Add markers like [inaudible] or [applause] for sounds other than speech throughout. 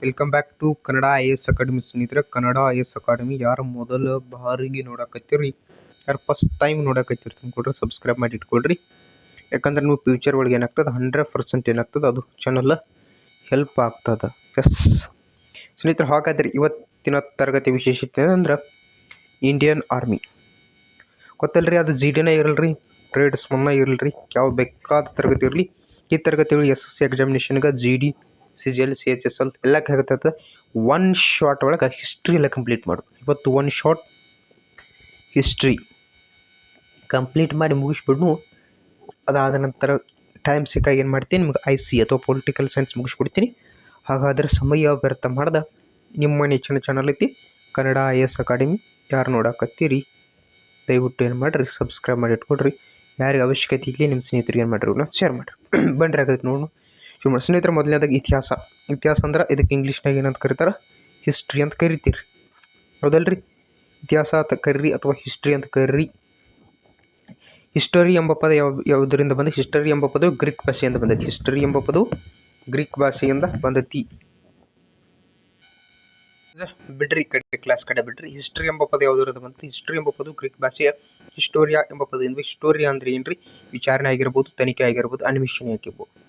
Welcome back to Kannada I S academy ಸ್ನೇಹಿತರೆ. Kannada I S academy ಯಾರು ಮೊದಲ ಬಾರಿಗೆ ನೋಡಕತ್ತೀರಿ? ಯಾರು ಫಸ್ಟ್ ಟೈಮ್ ನೋಡಕತ್ತೀರಿ ತಂದ್ಕೊಡ್ರಿ ಸಬ್ಸ್ಕ್ರೈಬ್ ಮಾಡಿ ಇಟ್ಕೊಳ್ರಿ. ಯಾಕಂದ್ರೆ ನೀವು ಫ್ಯೂಚರ್ ಒಳಗೆ ಏನಾಗ್ತದೆ? ಹಂಡ್ರೆಡ್ ಪರ್ಸೆಂಟ್ ಏನಾಗ್ತದೆ? ಅದು ಚಾನಲ್ ಹೆಲ್ಪ್ ಆಗ್ತದೆ. ಎಸ್ ಸ್ನೇಹಿತರೆ, ಹಾಗಾದ್ರೆ ಇವತ್ತಿನ ತರಗತಿ ವಿಶೇಷತೆ ಅಂದ್ರೆ ಇಂಡಿಯನ್ ಆರ್ಮಿ ಗೊತ್ತಲ್ರಿ? ಅದು ಜಿ ಡಿನೇ ಇರಲ್ರಿ ಟ್ರೇಡ್ಸ್ ಮುನ್ನ ಇರಲ್ರಿ. ಯಾವ ಬೇಕಾದ ತರಗತಿ ಇರಲಿ, ಈ ತರಗತಿಗಳು S S C ಎಕ್ಸಾಮಿನೇಷನ್ಗೆ G D C G L C H S L ಎಲ್ಲ ಆಗತ್ತೆ ಒನ್ ಶಾರ್ಟ್ ಒಳಗೆ ಹಿಸ್ಟ್ರಿ ಎಲ್ಲ ಕಂಪ್ಲೀಟ್ ಮಾಡು. ಇವತ್ತು ಒನ್ ಶಾರ್ಟ್ ಹಿಸ್ಟ್ರಿ ಕಂಪ್ಲೀಟ್ ಮಾಡಿ ಮುಗಿಸ್ಬಿಟ್ಟು ಅದಾದ ನಂತರ ಟೈಮ್ ಸಿಕ್ಕಾಗ ಏನು ಮಾಡ್ತೀನಿ, ನಿಮ್ಗೆ ಐ ಸಿ ಅಥವಾ ಪೊಲಿಟಿಕಲ್ ಸೈನ್ಸ್ ಮುಗಿಸ್ಬಿಡ್ತೀನಿ ಹಾಗಾದರೆ ಸಮಯ ವ್ಯರ್ಥ ಮಾಡ್ದೆ. ನಿಮ್ಮ ನೆಚ್ಚಿನ ಚಾನಲ್ ಐತಿ, ಕನ್ನಡ ಐ ಎಸ್ ಅಕಾಡೆಮಿ ಯಾರು ನೋಡಾಕತ್ತೀರಿ, ದಯವಿಟ್ಟು ಏನು ಮಾಡಿರಿ ಸಬ್ಸ್ಕ್ರೈಬ್ ಮಾಡಿ ಇಟ್ಕೊಡ್ರಿ. ಯಾರಿಗೆ ಅವಶ್ಯಕತೆ ಇರಲಿ ನಿಮ್ಮ ಸ್ನೇಹಿತರಿಗೆ ಏನು ಮಾಡಿರಿ ಶೇರ್ ಮಾಡಿರಿ. [clears throat] ಬನ್ರಿ ಆಗತ್ತೆ ನೋಡು ಶುರು ಮಾಡಿ ಸ್ನೇಹಿತರೆ, ಮೊದಲನೇದಾಗಿ ಇತಿಹಾಸ. ಇತಿಹಾಸ ಅಂದ್ರೆ ಇದಕ್ಕೆ ಇಂಗ್ಲೀಷ್ನಾಗ ಏನಂತ ಕರೀತಾರೆ? ಹಿಸ್ಟ್ರಿ ಅಂತ ಕರಿತೀರಿ. ಹೌದಲ್ರಿ? ಇತಿಹಾಸ ಅಂತ ಕರೀರಿ ಅಥವಾ ಹಿಸ್ಟ್ರಿ ಅಂತ ಕರೀರಿ? ಹಿಸ್ಟರಿ ಎಂಬ ಪದ ಯಾವ ಯಾವುದರಿಂದ ಬಂದ ಹಿಸ್ಟರಿ ಎಂಬ ಪದವು ಗ್ರೀಕ್ ಭಾಷೆಯಿಂದ ಬಂದೈತಿ. ಹಿಸ್ಟರಿ ಎಂಬ ಪದವು ಗ್ರೀಕ್ ಭಾಷೆಯಿಂದ ಬಂದೈತಿ. ಬಿಡ್ರಿ ಕಡೆ ಕ್ಲಾಸ್ ಕಡೆ ಬಿಡ್ರಿ. ಹಿಸ್ಟ್ರಿ ಎಂಬ ಪದ ಯಾವುದರಿಂದ ಬಂತು ಹಿಸ್ಟ್ರಿ ಎಂಬ ಪದವು ಗ್ರೀಕ್ ಭಾಷೆಯ ಹಿಸ್ಟೋರಿಯಾ ಎಂಬ ಪದದಿಂದ. ಹಿಸ್ಟೋರಿಯಾ ಅಂದ್ರೆ ಏನ್ರಿ? ವಿಚಾರಣೆ ಆಗಿರ್ಬೋದು, ತನಿಖೆ ಆಗಿರ್ಬೋದು, ಅನ್ವೇಷಣೆ ಆಗಿರ್ಬೋದು.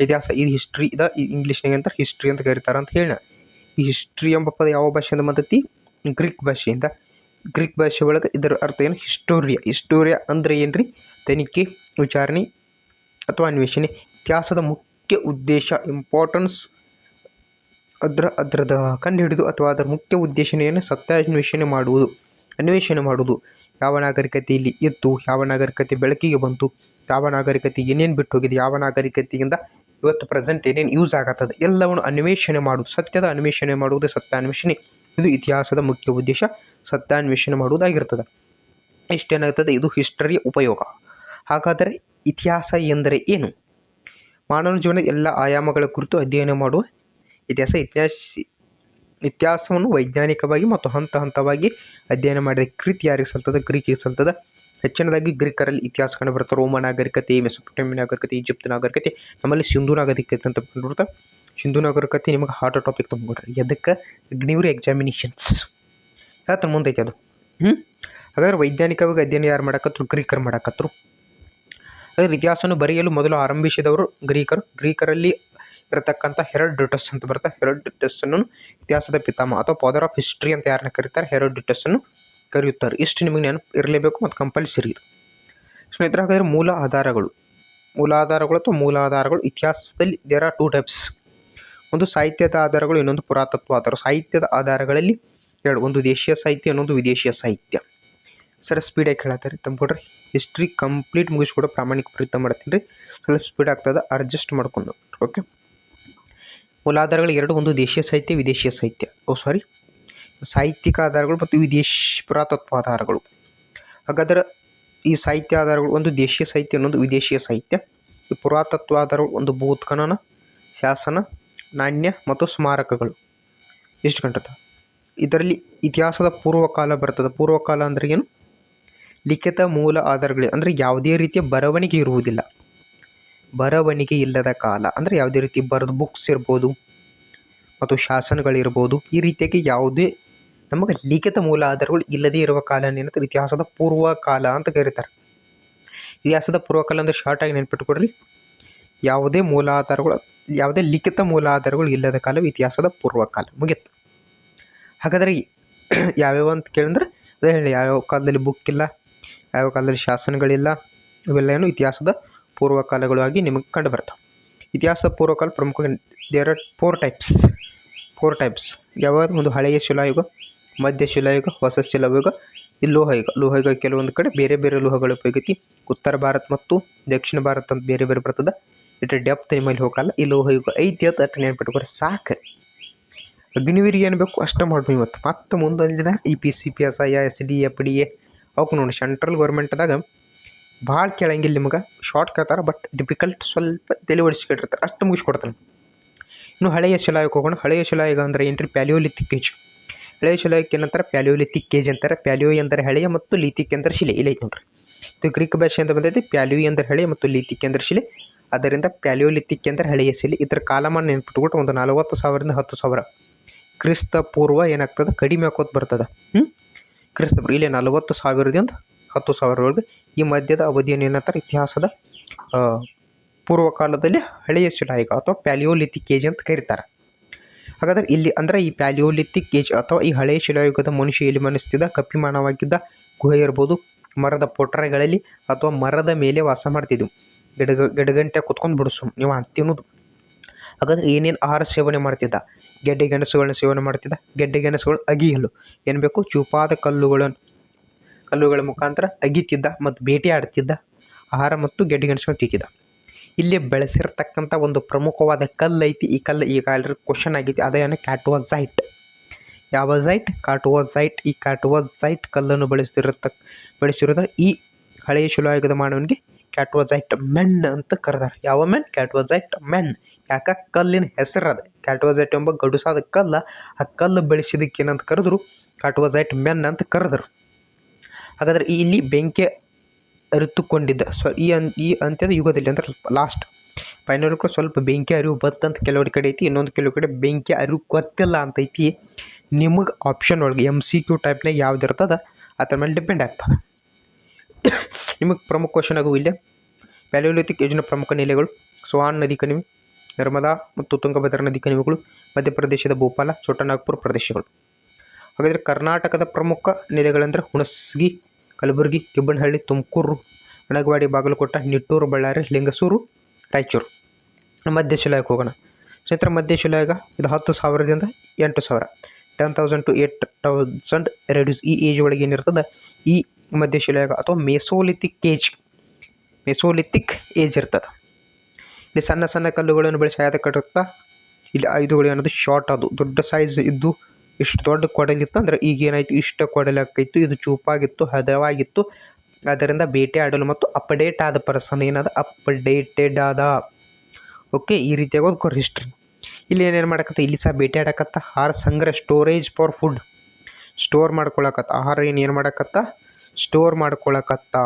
ಇತಿಹಾಸ ಇದು ಹಿಸ್ಟ್ರಿ ಇದ ಇಂಗ್ಲೀಷ್ನಾಗ ಅಂತ ಹಿಸ್ಟ್ರಿ ಅಂತ ಕರೀತಾರ ಅಂತ ಹೇಳಿ ಈ ಹಿಸ್ಟ್ರಿ ಎಂಬ ಪದ ಯಾವ ಭಾಷೆಯಿಂದ ಬಂದೈತಿ? ಗ್ರೀಕ್ ಭಾಷೆಯಿಂದ. ಗ್ರೀಕ್ ಭಾಷೆ ಒಳಗೆ ಇದರ ಅರ್ಥ ಏನು? ಹಿಸ್ಟೋರಿಯಾ ಹಿಸ್ಟೋರಿಯಾ ಅಂದ್ರೆ ಏನ್ರಿ? ತನಿಖೆ, ವಿಚಾರಣೆ ಅಥವಾ ಅನ್ವೇಷಣೆ. ಇತಿಹಾಸದ ಮುಖ್ಯ ಉದ್ದೇಶ ಇಂಪಾರ್ಟೆನ್ಸ್ ಅದರ, ಅದರದ ಕಂಡು ಹಿಡಿದು ಅಥವಾ ಅದರ ಮುಖ್ಯ ಉದ್ದೇಶನೇ ಏನು ಸತ್ಯಾನ್ವೇಷಣೆ ಮಾಡುವುದು. ಅನ್ವೇಷಣೆ ಮಾಡುವುದು. ಯಾವ ನಾಗರಿಕತೆಯಲ್ಲಿ ಇತ್ತು ಯಾವ ನಾಗರಿಕತೆ ಬೆಳಕಿಗೆ ಬಂತು, ಯಾವ ನಾಗರಿಕತೆ ಏನೇನು ಬಿಟ್ಟು ಹೋಗಿದೆ ಯಾವ ನಾಗರಿಕತೆಯಿಂದ ಇವತ್ತು ಪ್ರೆಸೆಂಟ್ ಏನೇನು ಯೂಸ್ ಆಗತ್ತದೆ ಎಲ್ಲವನ್ನು ಅನ್ವೇಷಣೆ ಮಾಡುವುದು ಸತ್ಯದ ಅನ್ವೇಷಣೆ ಮಾಡುವುದು ಸತ್ಯಾನ್ವೇಷಣೆ ಇದು ಇತಿಹಾಸದ ಮುಖ್ಯ ಉದ್ದೇಶ. ಸತ್ಯಾನ್ವೇಷಣೆ ಮಾಡುವುದಾಗಿರ್ತದೆ. ಇಷ್ಟೇನಾಗ್ತದೆ ಇದು ಹಿಸ್ಟರಿಯ ಉಪಯೋಗ. ಹಾಗಾದರೆ ಇತಿಹಾಸ ಎಂದರೆ ಏನು? ಮಾನವ ಜೀವನದ ಎಲ್ಲ ಆಯಾಮಗಳ ಕುರಿತು ಅಧ್ಯಯನ ಮಾಡುವ ಇತಿಹಾಸ ಇತಿಹಾಸ ಇತಿಹಾಸವನ್ನು ವೈಜ್ಞಾನಿಕವಾಗಿ ಮತ್ತು ಹಂತ ಹಂತವಾಗಿ ಅಧ್ಯಯನ ಮಾಡಿದ ಕೃತಿ ಯಾರಿಗೆ ಸಲ್ತದೆ? ಗ್ರೀಕಿಗೆ ಸಲ್ತದ? ಹೆಚ್ಚಿನದಾಗಿ ಗ್ರೀಕರಲ್ಲಿ ಇತಿಹಾಸ ಕಂಡು ಬರುತ್ತೆ ರೋಮ ನಾಗರಿಕತೆ, ಮೆಸೊಪೊಟೇಮಿಯಾ ನಾಗರಿಕತೆ ಈಜಿಪ್ಟ್ ನಾಗರಿಕತೆ, ನಮ್ಮಲ್ಲಿ ಸಿಂಧು ನಾಗರಿಕತೆ ಅಂತ ಬಂದ್ಬಿಡುತ್ತೆ. ಸಿಂಧು ನಾಗರಿಕತೆ ನಿಮಗೆ ಹಾರ್ಟ್ ಟಾಪಿಕ್ ತೊಗೊಂಡ್ರಿ ಎದಕ್ಕೆ? ಅಗ್ನಿವ್ರಿ ಎಕ್ಸಾಮಿನೇಷನ್ಸ್ ಹೇಳ್ತಾನೆ ಮುಂದೈತೆ ಅದು. ಹ್ಞೂ ಹಾಗಾದ್ರೆ ವೈಜ್ಞಾನಿಕವಾಗಿ ಅಧ್ಯಯನ ಯಾರು ಮಾಡಕತ್ರು? ಗ್ರೀಕರು ಮಾಡಕತ್ರು. ಅದರ ಇತಿಹಾಸವನ್ನು ಬರೆಯಲು ಮೊದಲು ಆರಂಭಿಸಿದವರು ಗ್ರೀಕರು. ಗ್ರೀಕರಲ್ಲಿ ಇರತಕ್ಕಂಥ ಹೆರೋಡೋಟಸ್ ಅಂತ ಬರುತ್ತೆ. ಹೆರೋಡೋಟಸ್ ಅನ್ನು ಇತಿಹಾಸದ ಪಿತಾಮಹ ಅಥವಾ ಫಾದರ್ ಆಫ್ ಹಿಸ್ಟ್ರಿ ಅಂತ ಯಾರನ್ನ ಕರೀತಾರೆ? ಹೆರೋಡೋಟಸ್ ಅನ್ನು ಕರೆಯುತ್ತಾರೆ. ಇಷ್ಟು ನಿಮಗೆ ನೆನಪು ಇರಲೇಬೇಕು ಮತ್ತು ಕಂಪಲ್ಸರಿ ಸ್ನೇಹಿತರ, ಹಾಗಾದರೆ ಮೂಲ ಆಧಾರಗಳು. ಮೂಲ ಆಧಾರಗಳು ಅಥವಾ ಮೂಲ ಆಧಾರಗಳು ಇತಿಹಾಸದಲ್ಲಿ ದೇರ್ ಆರ್ ಟೂ ಟೈಪ್ಸ್ ಒಂದು ಸಾಹಿತ್ಯದ ಆಧಾರಗಳು, ಇನ್ನೊಂದು ಪುರಾತತ್ವ ಆಧಾರ. ಸಾಹಿತ್ಯದ ಆಧಾರಗಳಲ್ಲಿ ಎರಡು, ಒಂದು ದೇಶೀಯ ಸಾಹಿತ್ಯ, ಇನ್ನೊಂದು ವಿದೇಶೀಯ ಸಾಹಿತ್ಯ. ಸರ್ ಸ್ಪೀಡಾಗಿ ಹೇಳತ್ತಾರೆ ತಮ್ಮ ಕೊಡ್ರಿ ಹಿಸ್ಟ್ರಿ ಕಂಪ್ಲೀಟ್ ಮುಗಿಸ್ಕೊಡೋ ಪ್ರಾಮಾಣಿಕ ಪ್ರಯತ್ನ ಮಾಡ್ತೀನಿ ರೀ. ಸ್ವಲ್ಪ ಸ್ಪೀಡ್ ಆಗ್ತದೆ ಅಡ್ಜಸ್ಟ್ ಮಾಡ್ಕೊಂಡು. ಓಕೆ ಮೂಲಾಧಾರಗಳು ಎರಡು, ಒಂದು ದೇಶೀಯ ಸಾಹಿತ್ಯ, ವಿದೇಶೀಯ ಸಾಹಿತ್ಯ. ಓ ಸಾರಿ ಸಾಹಿತ್ಯಿಕ ಆಧಾರಗಳು ಮತ್ತು ವಿದೇಶ ಪುರಾತತ್ವ ಆಧಾರಗಳು. ಹಾಗಾದ್ರೆ ಈ ಸಾಹಿತ್ಯ ಆಧಾರಗಳು ಒಂದು ದೇಶೀಯ ಸಾಹಿತ್ಯ, ಇನ್ನೊಂದು ವಿದೇಶೀಯ ಸಾಹಿತ್ಯ. ಈ ಪುರಾತತ್ವ ಆಧಾರಗಳು ಒಂದು ಭೂತ್ಖನನ, ಶಾಸನ, ನಾಣ್ಯ ಮತ್ತು ಸ್ಮಾರಕಗಳು. ಎಷ್ಟು ಗಂಟದ ಇದರಲ್ಲಿ ಇತಿಹಾಸದ ಪೂರ್ವಕಾಲ ಬರ್ತದೆ. ಪೂರ್ವಕಾಲ ಅಂದರೆ ಏನು? ಲಿಖಿತ ಮೂಲ ಆಧಾರಗಳು. ಅಂದರೆ ಯಾವುದೇ ರೀತಿಯ ಬರವಣಿಗೆ ಇರುವುದಿಲ್ಲ. ಬರವಣಿಗೆ ಇಲ್ಲದ ಕಾಲ. ಅಂದರೆ ಯಾವುದೇ ರೀತಿ ಬರೆದು ಬುಕ್ಸ್ ಇರ್ಬೋದು ಮತ್ತು ಶಾಸನಗಳಿರ್ಬೋದು. ಈ ರೀತಿಯಾಗಿ ಯಾವುದೇ ನಮಗೆ ಲಿಖಿತ ಮೂಲ ಆಧಾರಗಳು ಇಲ್ಲದೇ ಇರುವ ಕಾಲ ಏನಂತ ಇತಿಹಾಸದ ಪೂರ್ವಕಾಲ ಅಂತ ಕರೀತಾರೆ. ಇತಿಹಾಸದ ಪೂರ್ವಕಾಲ ಅಂದರೆ ಶಾರ್ಟಾಗಿ ನೆನ್ಪಿಟ್ಕೊಡ್ರಿ. ಯಾವುದೇ ಮೂಲ ಆಧಾರಗಳು ಯಾವುದೇ ಲಿಖಿತ ಮೂಲ ಆಧಾರಗಳು ಇಲ್ಲದ ಕಾಲ ಇತಿಹಾಸದ ಪೂರ್ವಕಾಲ ಮುಗಿತು. ಹಾಗಾದರೆ [clears throat] ಯಾವ್ಯಾವ ಅಂತ ಕೇಳಿದ್ರೆ, ಅದೇ ಹೇಳಿ ಯಾವ್ಯಾವ ಕಾಲದಲ್ಲಿ ಬುಕ್ ಇಲ್ಲ ಯಾವ ಕಾಲದಲ್ಲಿ ಶಾಸನಗಳಿಲ್ಲ, ಇವೆಲ್ಲ ಏನು ಇತಿಹಾಸದ ಪೂರ್ವಕಾಲಗಳು ಆಗಿ ನಿಮಗೆ ಕಂಡು ಬರ್ತವೆ. ಇತಿಹಾಸ ಪೂರ್ವಕಾಲ ಪ್ರಮುಖ there are four types four types ಯಾವಾಗ ಒಂದು ಹಳೆಯ ಶಿಲಾಯುಗ ಮಧ್ಯ ಶಿಲಾಯುಗ ಹೊಸ ಶಿಲಾಯುಗ ಈ ಲೋಹಯುಗ. ಲೋಹಯುಗ ಕೆಲವೊಂದು ಕಡೆ ಬೇರೆ ಬೇರೆ ಲೋಹಗಳು ಉಪಯೋಗೈತಿ ಉತ್ತರ ಭಾರತ ಮತ್ತು ದಕ್ಷಿಣ ಭಾರತ ಅಂತ ಬೇರೆ ಬೇರೆ ಬರ್ತದೆ. ಇಟ್ರೆ ಡೆಪ್ತ್ ನಿಮ್ಮಲ್ಲಿ ಹೋಗಲ್ಲ. ಈ ಲೋಹಯುಗ ಐತಿ ಅಂತ ನೆನ್ಪಿಟ್ಕೊರೆ ಸಾಕು. ಅಗ್ನಿವೀರಿಗೆ ಏನು ಬೇಕು ಅಷ್ಟೇ ಮಾಡ್ಬೋದು ಇವತ್ತು ಮತ್ತೆ. ಮುಂದೊಂದು ದಿನ E P C P S I S D F D A ಅವ್ಕೆ ನೋಡಿ ಸೆಂಟ್ರಲ್ ಗೌರ್ಮೆಂಟ್ದಾಗ ಭಾಳ ಕೇಳಂಗಿಲ್ಲ ನಿಮಗೆ. ಶಾರ್ಟ್ ಕೇಳ್ತಾರೆ ಬಟ್ ಡಿಫಿಕಲ್ಟ್ ಸ್ವಲ್ಪ ತಲೆ ಓಡಿಸ್ಕೊಂಡಿರ್ತಾರೆ ಅಷ್ಟು ಮುಗಿಸ್ಕೊಡ್ತಾನೆ. ಇನ್ನು ಹಳೆಯ ಶಿಲಾಯುಗ ಹೋಗೋಣ. ಹಳೆಯ ಶಿಲಾಯುಗ ಅಂದರೆ ಏನ್ರಿ? ಪ್ಯಾಲಿಯೋಲಿಥಿಕ್ ಏಜ್ ಹಳೆಯ ಶಿಲಾಯುಗಕ್ಕೆ ಏನಂತಾರೆ? ಪ್ಯಾಲಿಯೋಲಿಥಿಕ್ ಅಂತಾರೆ. ಪ್ಯಾಲಿಯೋ ಎಂದರೆ ಹಳೆಯ ಮತ್ತು ಲಿಥಿಕ್ ಎಂದರೆ ಶಿಲೆ. ಇಲ್ಲ ಐತೆ ನೋಡ್ರಿ. ಇದು ಗ್ರೀಕ್ ಅಂತ ಬಂದೈತಿ. ಪ್ಯಾಲಿಯೋ ಎಂದರೆ ಹಳೆಯ ಮತ್ತು ಲಿಥಿಕ್ ಎಂದರೆ ಶಿಲೆ. ಅದರಿಂದ ಪ್ಯಾಲಿಯೋಲಿಥಿಕ್ ಎಂದರೆ ಹಳೆಯ ಶಿಲೆ. ಇದರ ಕಾಲಮಾನ ನೆನ್ಪಿಟ್ಬಿಟ್ಟು ಒಂದು ನಲವತ್ತು ಸಾವಿರದಿಂದ ಹತ್ತು ಸಾವಿರ. ಕ್ರಿಸ್ತ ಪೂರ್ವ ಏನಾಗ್ತದೆ? ಕಡಿಮೆ ಆಕೋತ ಬರ್ತದೆ. ಹ್ಞೂ ಕ್ರಿಸ್ತ ಇಲ್ಲಿ ನಲವತ್ತು ಸಾವಿರದಿಂದ ಹತ್ತು ಸಾವಿರವರೆಗೆ ಈ ಮಧ್ಯದ ಅವಧಿಯನ್ನು ಏನಂತಾರೆ? ಇತಿಹಾಸದ ಪೂರ್ವಕಾಲದಲ್ಲಿ ಹಳೆಯ ಶಿಲಾಯುಗ ಅಥವಾ ಪ್ಯಾಲಿಯೋಲಿಥಿಕ್ ಏಜ್ ಅಂತ ಕರೀತಾರೆ. ಹಾಗಾದ್ರೆ ಇಲ್ಲಿ ಅಂದರೆ ಈ ಪ್ಯಾಲಿಯೋಲಿಥಿಕ್ ಏಜ್ ಅಥವಾ ಈ ಹಳೆಯ ಶಿಲಾಯುಗದ ಮನುಷ್ಯ ಎಲ್ಲಿ ಮನಸ್ತಿದ್ದ? ಕಪ್ಪಿಮಾನವಾಗಿದ್ದ ಗುಹೆ ಇರ್ಬೋದು, ಮರದ ಪೊಟರೆಗಳಲ್ಲಿ ಅಥವಾ ಮರದ ಮೇಲೆ ವಾಸ ಮಾಡ್ತಿದ್ವು. ಗಿಡಗ ಗಿಡಗಂಟೆ ಕುತ್ಕೊಂಡು ಬಿಡಿಸು ನೀವು ತಿನ್ನೋದು ಹಾಗಾದ್ರೆ ಏನೇನು ಆಹಾರ ಸೇವನೆ ಮಾಡ್ತಿದ್ದ? ಗೆಡ್ಡೆ ಗೆಣಸುಗಳನ್ನ ಸೇವನೆ ಮಾಡ್ತಿದ್ದ? ಗೆಡ್ಡೆ ಗೆಣಸುಗಳು ಅಗಿಯಲು ಏನು ಬೇಕು? ಚೂಪಾದ ಕಲ್ಲುಗಳನ್ನು ಕಲ್ಲುಗಳ ಮುಖಾಂತರ ಅಗಿತಿದ್ದ ಮತ್ತು ಬೇಟೆ ಆಡ್ತಿದ್ದ. ಆಹಾರ ಮತ್ತು ಗೆಡ್ಡೆ ಗೆಣಸುಗಳನ್ನು ತಿಂತಿದ್ದ. ಇಲ್ಲಿ ಬೆಳೆಸಿರ್ತಕ್ಕಂಥ ಒಂದು ಪ್ರಮುಖವಾದ ಕಲ್ಲು ಐತಿ. ಈ ಕಲ್ಲು ಈಗ ಆಲ್ರೆಡಿ ಕ್ವಶನ್ ಆಗೈತಿ ಅದೇನು ಕ್ಯಾಟೋಸೈಟ್ ಯಾವ ಝೈಟ್ ಕಾಟುವಝೈಟ್ ಈ ಕಾಟುವಝೈಟ್ ಕಲ್ಲನ್ನು ಬಳಸ್ತಿರತಕ್ಕ ಬಳಸಿರೋದ್ರೆ ಈ ಹಳೆಯ ಶಿಲಾಯುಗದ ಮಾನವನಿಗೆ ಕ್ಯಾಟೋಸೈಟ್ ಮೆನ್ ಅಂತ ಕರೆದಾರೆ. ಯಾವ ಮೆನ್ ಕ್ಯಾಟೋಸೈಟ್ ಮೆನ್ ಯಾಕ? ಕಲ್ಲಿನ ಹೆಸರು ಅದು. ಕ್ಯಾಟೋಸೈಟ್ ಎಂಬ ಗಡುಸಾದ ಕಲ್ಲ, ಆ ಕಲ್ಲು ಬೆಳೆಸಿದಕ್ಕೇನಂತ ಕರೆದ್ರು? ಕಾಟೋಸೈಟ್ ಮೆನ್ ಅಂತ ಕರೆದರು. ಹಾಗಾದ್ರೆ ಇಲ್ಲಿ ಬೆಂಕಿ ಅರಿತುಕೊಂಡಿದ್ದ. ಸೊ ಈ ಅನ್ ಈ ಅಂತ್ಯದ ಯುಗದಲ್ಲಿ ಅಂದ್ರೆ ಲಾಸ್ಟ್ ಫೈನಲ್ ಸ್ವಲ್ಪ ಬೆಂಕಿ ಅರಿವು ಬತ್ತಂತ ಕೆಲವೊಂದು ಕಡೆ ಐತಿ, ಇನ್ನೊಂದು ಕೆಲವು ಕಡೆ ಬೆಂಕಿ ಅರಿವು ಗೊತ್ತಿಲ್ಲ ಅಂತ ಐತಿ. ನಿಮಗೆ ಆಪ್ಷನ್ ಒಳಗೆ ಎಂ ಸಿ ಕ್ಯೂ ಟೈಪ್ನಾಗ ಯಾವ್ದು ಇರ್ತದೆ, ಅದ್ರ ಮೇಲೆ ಡಿಪೆಂಡ್ ಆಗ್ತದೆ. ನಿಮಗೆ ಪ್ರಮುಖ ಕ್ವಶನ್ ಆಗು ಇಲ್ಲೇ. ಪ್ಯಾಲಿಯೋಲಿಥಿಕ್ ಯೋಜನೆ ಪ್ರಮುಖ ನೆಲೆಗಳು ಸ್ವಾನ್ ನದಿ ಕಣಿವೆ, ನರ್ಮದಾ ಮತ್ತು ತುಂಗಭದ್ರಾ ನದಿ ಕಣಿವೆಗಳು, ಮಧ್ಯಪ್ರದೇಶದ ಭೋಪಾಲ ಛೋಟನಾಗ್ಪುರ ಪ್ರದೇಶಗಳು. ಹಾಗಾದರೆ ಕರ್ನಾಟಕದ ಪ್ರಮುಖ ನೆಲೆಗಳೆಂದರೆ ಹುಣಸಗಿ ಕಲಬುರಗಿ ಕಿಬ್ಬನಹಳ್ಳಿ ತುಮಕೂರು ಅಣಗವಾಡಿ ಬಾಗಲಕೋಟ, ನಿಟ್ಟೂರು, ಬಳ್ಳಾರಿ, ಲಿಂಗಸೂರು, ರಾಯಚೂರು. ಮಧ್ಯಶಿಲಾಯಕ್ಕೆ ಹೋಗೋಣ. ಸ್ನೇಹಿತರ ಮಧ್ಯ ಶಿಲಾಯಗ ಇದು ಹತ್ತು ಸಾವಿರದಿಂದ ಎಂಟು ಸಾವಿರ. Ten thousand to eight thousand reduce ಈ ಏಜ್ ಒಳಗೆ ಏನಿರ್ತದೆ? ಈ ಮಧ್ಯಶಿಲಾಯುಗ ಅಥವಾ ಮೆಸೋಲಿಥಿಕ್ ಏಜ್ ಮೆಸೋಲಿಥಿಕ್ ಏಜ್ ಇರ್ತದೆ. ಇಲ್ಲಿ ಸಣ್ಣ ಸಣ್ಣ ಕಲ್ಲುಗಳನ್ನು ಬೆಳೆಸಿ ಆಯತ ಕಟ್ಟುತ್ತಾ ಇಲ್ಲಿ ಐದುಗಳು ಅನ್ನೋದು ಶಾರ್ಟ್ ಅದು. ದೊಡ್ಡ ಸೈಜ್ ಇದ್ದು ಇಷ್ಟು ದೊಡ್ಡ ಅಂದ್ರೆ ಈಗ ಏನಾಯ್ತು, ಇಷ್ಟ ಆಕೈತು, ಇದು ಚೂಪಾಗಿತ್ತು, ಹದವಾಗಿತ್ತು. ಅದರಿಂದ ಬೇಟೆ ಆಡಲು ಮತ್ತು ಅಪ್ಡೇಟ್ ಆದ ಪರ್ಸನ್ ಏನದ ಅಪ್ಡೇಟೆಡ್ ಆದ. ಓಕೆ ಈ ರೀತಿಯಾಗಿ ಓದ್ಕೋರಿ ಹಿಸ್ಟ್ರಿ ಇಲ್ಲಿ ಏನೇನು ಮಾಡಕತ್ತ? ಇಲ್ಲಿ ಸಹ ಬೇಟೆ ಆಡಕತ್ತ? ಆಹಾರ ಸಂಗ್ರಹ ಸ್ಟೋರೇಜ್ ಫಾರ್ ಫುಡ್ ಸ್ಟೋರ್ ಮಾಡ್ಕೊಳಕತ್ತ? ಆಹಾರ ಏನು ಏನು ಮಾಡಕತ್ತ? ಸ್ಟೋರ್ ಮಾಡ್ಕೊಳಕತ್ತ?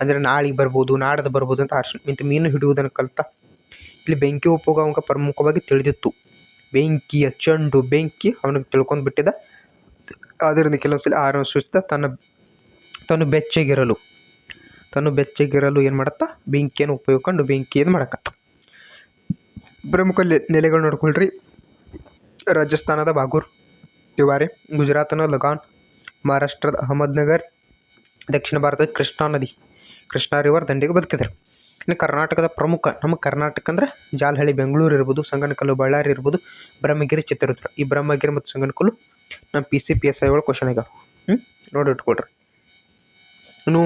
ಅಂದರೆ ನಾಳೆಗೆ ಬರ್ಬೋದು, ನಾಡ್ದು ಬರ್ಬೋದು ಅಂತ ಅರ್ಶ್ ಮೀನು ಹಿಡಿಯುವುದನ್ನು ಕಲಿತ? ಇಲ್ಲಿ ಬೆಂಕಿ ಉಪಯೋಗ ಪ್ರಮುಖವಾಗಿ ತಿಳಿದಿತ್ತು. ಬೆಂಕಿಯ ಚೆಂಡು ಬೆಂಕಿ ಅವನಿಗೆ ತಿಳ್ಕೊಂಡು ಬಿಟ್ಟಿದ್ದ. ಅದರಿಂದ ಕೆಲವೊಂದ್ಸಲ ಆಹಾರ ಸೂಚಿತ ತನ್ನ ತನ್ನ ಬೆಚ್ಚಗಿರಲು ತನ್ನ ಬೆಚ್ಚಗಿರಲು ಏನು ಮಾಡತ್ತ? ಬೆಂಕಿಯನ್ನು ಉಪಯೋಗಿಕೊಂಡು ಬೆಂಕಿ ಮಾಡಕತ್ತ. ಪ್ರಮುಖ ನೆಲೆಗಳು ನೋಡ್ಕೊಳ್ರಿ. ರಾಜಸ್ಥಾನದ ಬಾಗೂರ್, ತಿವಾರಿ, ಗುಜರಾತ್ನ ಲಗಾನ್, ಮಹಾರಾಷ್ಟ್ರದ ಅಹಮದ್ನಗರ್, ದಕ್ಷಿಣ ಭಾರತದ ಕೃಷ್ಣಾ ನದಿ, ಕೃಷ್ಣಾ ರಿವರ್ ದಂಡೆಗೆ ಬದುಕಿದ್ದಾರೆ ಇನ್ನು ಕರ್ನಾಟಕದ ಪ್ರಮುಖ ನಮ್ಮ ಕರ್ನಾಟಕ ಅಂದ್ರೆ ಜಾಲಹಳ್ಳಿ, ಬೆಂಗಳೂರು ಇರ್ಬೋದು, ಸಂಗನಕಲ್ಲು, ಬಳ್ಳಾರಿ ಇರ್ಬೋದು, ಬ್ರಹ್ಮಗಿರಿ, ಚಿತ್ರದುರ್ಗ. ಈ ಬ್ರಹ್ಮಗಿರಿ ಮತ್ತು ಸಂಗನಕಲ್ಲು ನಮ್ಮ P C P S I ಒಳಗೆ ಕ್ವಶನ್ ಹ್ಞೂ ನೋಡಿ ಇಟ್ಕೊಳ್ರಿ. ಇನ್ನು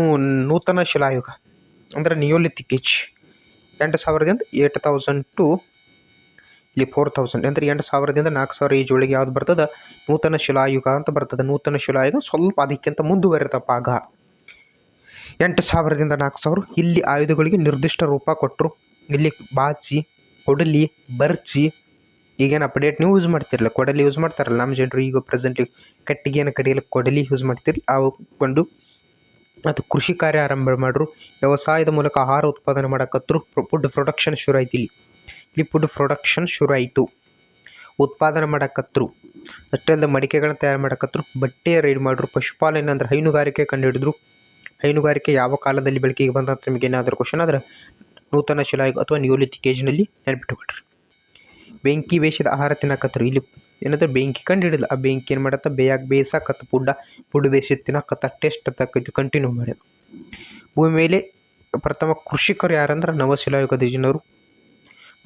ನೂತನ ಶಿಲಾಯುಗ ಅಂದ್ರೆ ನಿಯೋಲಿಥಿಕ್ ಏಜ್ ಎಂಟು ಸಾವಿರದಿಂದ ಏಟ್ ತೌಸಂಡ್ ಟು ಇಲ್ಲಿ ಫೋರ್ ತೌಸಂಡ್ ಅಂದರೆ ಎಂಟು ಸಾವಿರದಿಂದ ನಾಲ್ಕು ಸಾವಿರ ಏಜ್ ಒಳಗೆ ಯಾವ್ದು ಬರ್ತದೆ? ನೂತನ ಶಿಲಾಯುಗ ಅಂತ ಬರ್ತದೆ. ನೂತನ ಶಿಲಾಯುಗ ಸ್ವಲ್ಪ ಅದಕ್ಕಿಂತ ಮುಂದುವರಿತಪ್ಪ ಭಾಗ ಎಂಟು ಸಾವಿರದಿಂದ ನಾಲ್ಕು ಸಾವಿರ. ಇಲ್ಲಿ ಆಯುಧಗಳಿಗೆ ನಿರ್ದಿಷ್ಟ ರೂಪ ಕೊಟ್ಟರು ಇಲ್ಲಿ ಬಾಚಿ, ಕೊಡಲಿ, ಬರ್ಚಿ. ಈಗೇನು ಅಪ್ಡೇಟ್ ನೀವು ಯೂಸ್ ಮಾಡ್ತಿರಲ್ಲ ಕೊಡಲಿ ಯೂಸ್ ಮಾಡ್ತಾರಲ್ಲ ನಮ್ಮ ಜನರು. ಈಗ ಪ್ರೆಸೆಂಟ್ಲಿ ಕಟ್ಟಿಗೆಯನ್ನು ಕಡಿಯಲು ಕೊಡಲಿ ಯೂಸ್ ಮಾಡ್ತಿರಲ್ಲ ಅವು ಕೊಂಡು ಮತ್ತು ಕೃಷಿ ಕಾರ್ಯ ಆರಂಭ ಮಾಡ್ರು. ವ್ಯವಸಾಯದ ಮೂಲಕ ಆಹಾರ ಉತ್ಪಾದನೆ ಮಾಡಕತ್ರು. ಫುಡ್ ಪ್ರೊಡಕ್ಷನ್ ಶುರು ಆಯ್ತು ಇಲ್ಲಿ. ಇಲ್ಲಿ ಫುಡ್ ಪ್ರೊಡಕ್ಷನ್ ಶುರು ಆಯಿತು. ಉತ್ಪಾದನೆ ಮಾಡಕತ್ರು. ಅಷ್ಟೇ ಅಲ್ಲದೆ ಮಡಿಕೆಗಳನ್ನ ತಯಾರು ಮಾಡಕತ್ರು. ಬಟ್ಟೆ ರೈಡ್ ಮಾಡ್ರು. ಪಶುಪಾಲನೆ ಅಂದರೆ ಹೈನುಗಾರಿಕೆ ಕಂಡುಹಿಡಿದ್ರು ಹೈನುಗಾರಿಕೆ ಯಾವ ಕಾಲದಲ್ಲಿ ಬೆಳಕಿಗೆ ಬಂದ ಅಂತ ನಿಮಗೆ ಏನಾದರೂ ಕ್ವಶನ್ ಆದರೆ ನೂತನ ಶಿಲಾಯುಗ ಅಥವಾ ನಿಯೋಲಿಥಿಕ್ ಏಜ್ನಲ್ಲಿ ನೆನಪಿಟ್ಟುಕೊಟ್ರಿ ಬೆಂಕಿ ಬೇಯಿಸಿದ ಆಹಾರ ತಿನ್ನಾಕತ್ತರು ಇಲ್ಲಿ ಏನಂದ್ರೆ ಬೆಂಕಿ ಕಂಡು ಆ ಬೆಂಕಿ ಏನು ಮಾಡತ್ತ? ಬೇಯಾಗಿ ಬೇಯಿಸಕತ್ತ ಪುಡ್ಡ, ಪುಡ್ ಬೇಯಿಸಿ ತಿನ್ನಕತ್ತ. ಟೇಸ್ಟ್ ತಕ್ಕ ಕಂಟಿನ್ಯೂ ಮಾಡ್ಯಾರ ಭೂಮಿ ಮೇಲೆ ಪ್ರಥಮ ಕೃಷಿಕರು ಯಾರಂದ್ರೆ? ನವಶಿಲಾಯುಗದ ಜನರು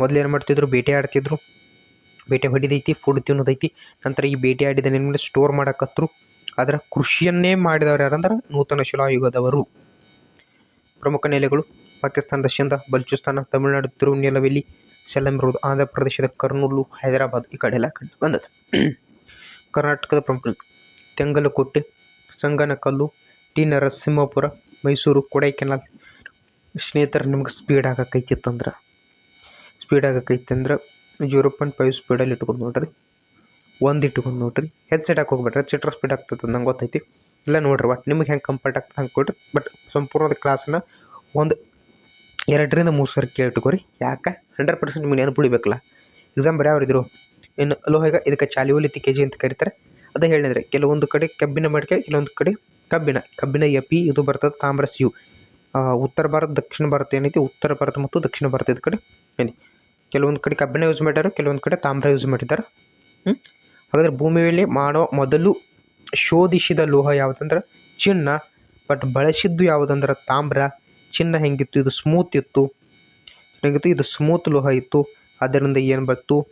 ಮೊದಲು ಏನು ಮಾಡ್ತಿದ್ರು? ಬೇಟೆ ಆಡ್ತಿದ್ರು. ಬೇಟೆ ಹೊಡಿದೈತಿ ಫುಡ್ ತಿನ್ನೋದೈತಿ. ನಂತರ ಈ ಬೇಟೆ ಆಡಿದ ಸ್ಟೋರ್ ಮಾಡಕತ್ರು. ಅದರ ಕೃಷಿಯನ್ನೇ ಮಾಡಿದವರು ಯಾರಂದ್ರೆ ನೂತನ ಶಿಲಾಯುಗದವರು. ಪ್ರಮುಖ ನೆಲೆಗಳು ಪಾಕಿಸ್ತಾನ, ರಷ್ಯಾದ ಬಲೂಚಿಸ್ತಾನ, ತಮಿಳುನಾಡು ತಿರುನೆಲವೇಲಿ ಸೆಲಂ ರೋಡ್ ಆಂಧ್ರ ಪ್ರದೇಶದ ಕರ್ನೂಲು, ಹೈದರಾಬಾದ್ ಈ ಕಡೆ ಎಲ್ಲ ಕಂಡು ಬಂದದ ಕರ್ನಾಟಕದ ಪ್ರಮುಖ ತೆಂಗಲಕೋಟೆ, ಸಂಗನಕಲ್ಲು, ಟಿ ನರಸಿಂಹಪುರ, ಮೈಸೂರು, ಕೊಡೈಕೆನಾಲ್. ಸ್ನೇಹಿತರೆ, ನಿಮ್ಗೆ ಸ್ಪೀಡ್ ಆಗಕ್ಕೈತಿತ್ತಂದ್ರೆ ಸ್ಪೀಡ್ ಆಗಕ್ಕೈತಿ ಅಂದ್ರೆ ಜೀರೋ ಪಾಯಿಂಟ್ ಫೈವ್ ಸ್ಪೀಡಲ್ಲಿ ಇಟ್ಕೊಂಡು ನೋಡ್ರಿ. ಒಂದು ಇಟ್ಕೊಂಡು ನೋಡ್ರಿ ಹೆಡ್ಸೆಟ್ ಹಾಕಿ ಹೋಗ್ಬೇಡ್ರಿ. ಹೆಡ್ಸೆಟ್ರ ಸ್ಪೀಡ್ ಆಗ್ತದೆ ನಂಗೆ ಗೊತ್ತೈತಿ. ಇಲ್ಲ ನೋಡ್ರಿ ಒಟ್ಟು ನಿಮ್ಗೆ ಹೆಂಗೆ ಕಂಫರ್ಟ್ ಆಗ್ತದೆ ಹಂಗೆ ಕೊಡ್ರಿ. ಬಟ್ ಸಂಪೂರ್ಣದ ಕ್ಲಾಸನ್ನ ಒಂದು ಎರಡರಿಂದ ಮೂರು ಸರಿ ಕೇಳಿಟ್ಕೋರಿ ಯಾಕೆ? ಹಂಡ್ರೆಡ್ ಪರ್ಸೆಂಟ್ ನಿಮ್ಗೆ ನೆನಪು ಎಕ್ಸಾಮ್ ಎಕ್ಸಾಮ್ ಬರೆಯವ್ರಿದ್ರು ಇನ್ನು ಲೋಹಗ ಇದಕ್ಕೆ ಚಾಲಿವಲಿತಿ ಕೆ ಜಿ ಅಂತ ಕರೀತಾರೆ. ಅದೇ ಹೇಳಿದ್ರೆ ಕೆಲವೊಂದು ಕಡೆ ಕಬ್ಬಿನ ಮಡಿಕೆ, ಕೆಲವೊಂದು ಕಡೆ ಕಬ್ಬಿನ ಕಬ್ಬಿನ ಎಪಿ, ಇದು ಬರ್ತದೆ ತಾಮ್ರ ಸಿಯು ಉತ್ತರ ಭಾರತ, ದಕ್ಷಿಣ ಭಾರತ ಏನೈತಿ? ಉತ್ತರ ಭಾರತ ಮತ್ತು ದಕ್ಷಿಣ ಭಾರತದ ಕಡೆ ಕೆಲವೊಂದು ಕಡೆ ಕಬ್ಬಿಣ ಯೂಸ್ ಮಾಡ್ಯಾರ ಕೆಲವೊಂದು ಕಡೆ ತಾಮ್ರ ಯೂಸ್ ಮಾಡಿದ್ದಾರೆ. ಹ್ಞೂ ಹಾಗಾದ್ರೆ ಭೂಮಿಯಲ್ಲಿ ಮಾಡೋ ಮೊದಲು ಶೋಧಿಸಿದ ಲೋಹ ಯಾವುದಂದ್ರೆ ಚಿನ್ನ ಬಟ್ ಬಳಸಿದ್ದು ಯಾವುದಂದ್ರೆ ತಾಮ್ರ. ಚಿನ್ನ ಹೆಂಗಿತ್ತು? ಇದು ಸ್ಮೂತ್ ಇತ್ತು. ಹೆಂಗಿತ್ತು? ಇದು ಸ್ಮೂತ್ ಲೋಹ ಇತ್ತು. ಅದರಿಂದ ಏನು ಬಂತು?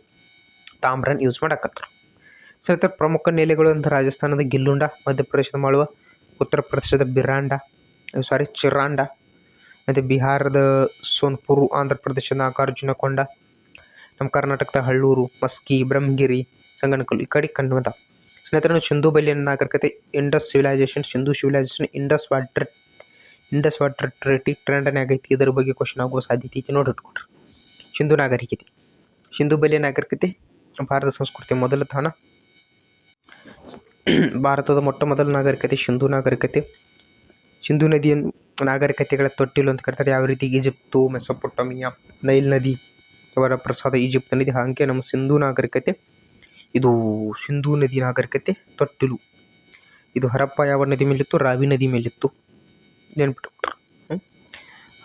ತಾಮ್ರನ ಯೂಸ್ ಮಾಡಕತ್ರು. ಸರ್ ಪ್ರಮುಖ ನೆಲೆಗಳು ಅಂತ ರಾಜಸ್ಥಾನದ ಗಿಲ್ಲುಂಡ, ಮಧ್ಯಪ್ರದೇಶದ ಮಾಳುವ, ಉತ್ತರ ಪ್ರದೇಶದ ಬಿರಾಂಡ ಸಾರಿ ಚಿರಾಂಡ, ಮತ್ತು ಬಿಹಾರದ ಸೋನ್ಪುರ್, ಆಂಧ್ರ ಪ್ರದೇಶದ ನಾಗಾರ್ಜುನಕೊಂಡ, ನಮ್ಮ ಕರ್ನಾಟಕದ ಹಳ್ಳೂರು, ಮಸ್ಕಿ, ಬ್ರಹ್ಮಗಿರಿ ಸಂಗನಕಲ್ಲು ಈ ಕಡೆ ಕಂಡು ಬಂದಾವ ಸ್ನೇಹಿತರೆ ಸಿಂಧು ಬಲಿಯನ್ ನಾಗರಿಕತೆ, Indus civilisation, Sindhu civilisation, Indus water Indus water treaty ಟ್ರೆಂಡನೇ ಆಗೈತಿ. ಇದರ ಬಗ್ಗೆ ಕ್ವಶನ್ ಆಗುವ ಸಾಧ್ಯತೆ ಐತಿ. ನೋಡಿ ಇಟ್ಕೊಡ್ರಿ. ಸಿಂಧು ನಾಗರಿಕತೆ. ಸಿಂಧು ಬಲಿಯ ನಾಗರಿಕತೆ, ಭಾರತ ಸಂಸ್ಕೃತಿ ಮೊದಲ ತಾಣ. ಭಾರತದ ಮೊಟ್ಟ ಮೊದಲ ನಾಗರಿಕತೆ ಸಿಂಧು ನಾಗರಿಕತೆ. ಸಿಂಧು ನದಿಯನ್ನು ನಾಗರಿಕತೆಗಳ ತೊಟ್ಟಿಲು ಅಂತ ಕರೀತಾರೆ. ಯಾವ ರೀತಿ ಈಜಿಪ್ತು, ಮೆಸೊಪೊಟಮಿಯಾ, ನೈಲ್ ನದಿ, ಅವರ ಪ್ರಸಾದ ಈಜಿಪ್ಟ್ ನದಿ. ಹಾಗೆ ನಮ್ಮ ಸಿಂಧು ನಾಗರಿಕತೆ. ಇದು ಸಿಂಧೂ ನದಿ ನಾಗರಿಕತೆ ತೊಟ್ಟಿಲು. ಇದು ಹರಪ್ಪ ಯಾವ ನದಿ ಮೇಲಿತ್ತು? ರಾವಿ ನದಿ ಮೇಲಿತ್ತು. ನೆನ್ಪಿಟ್ಟು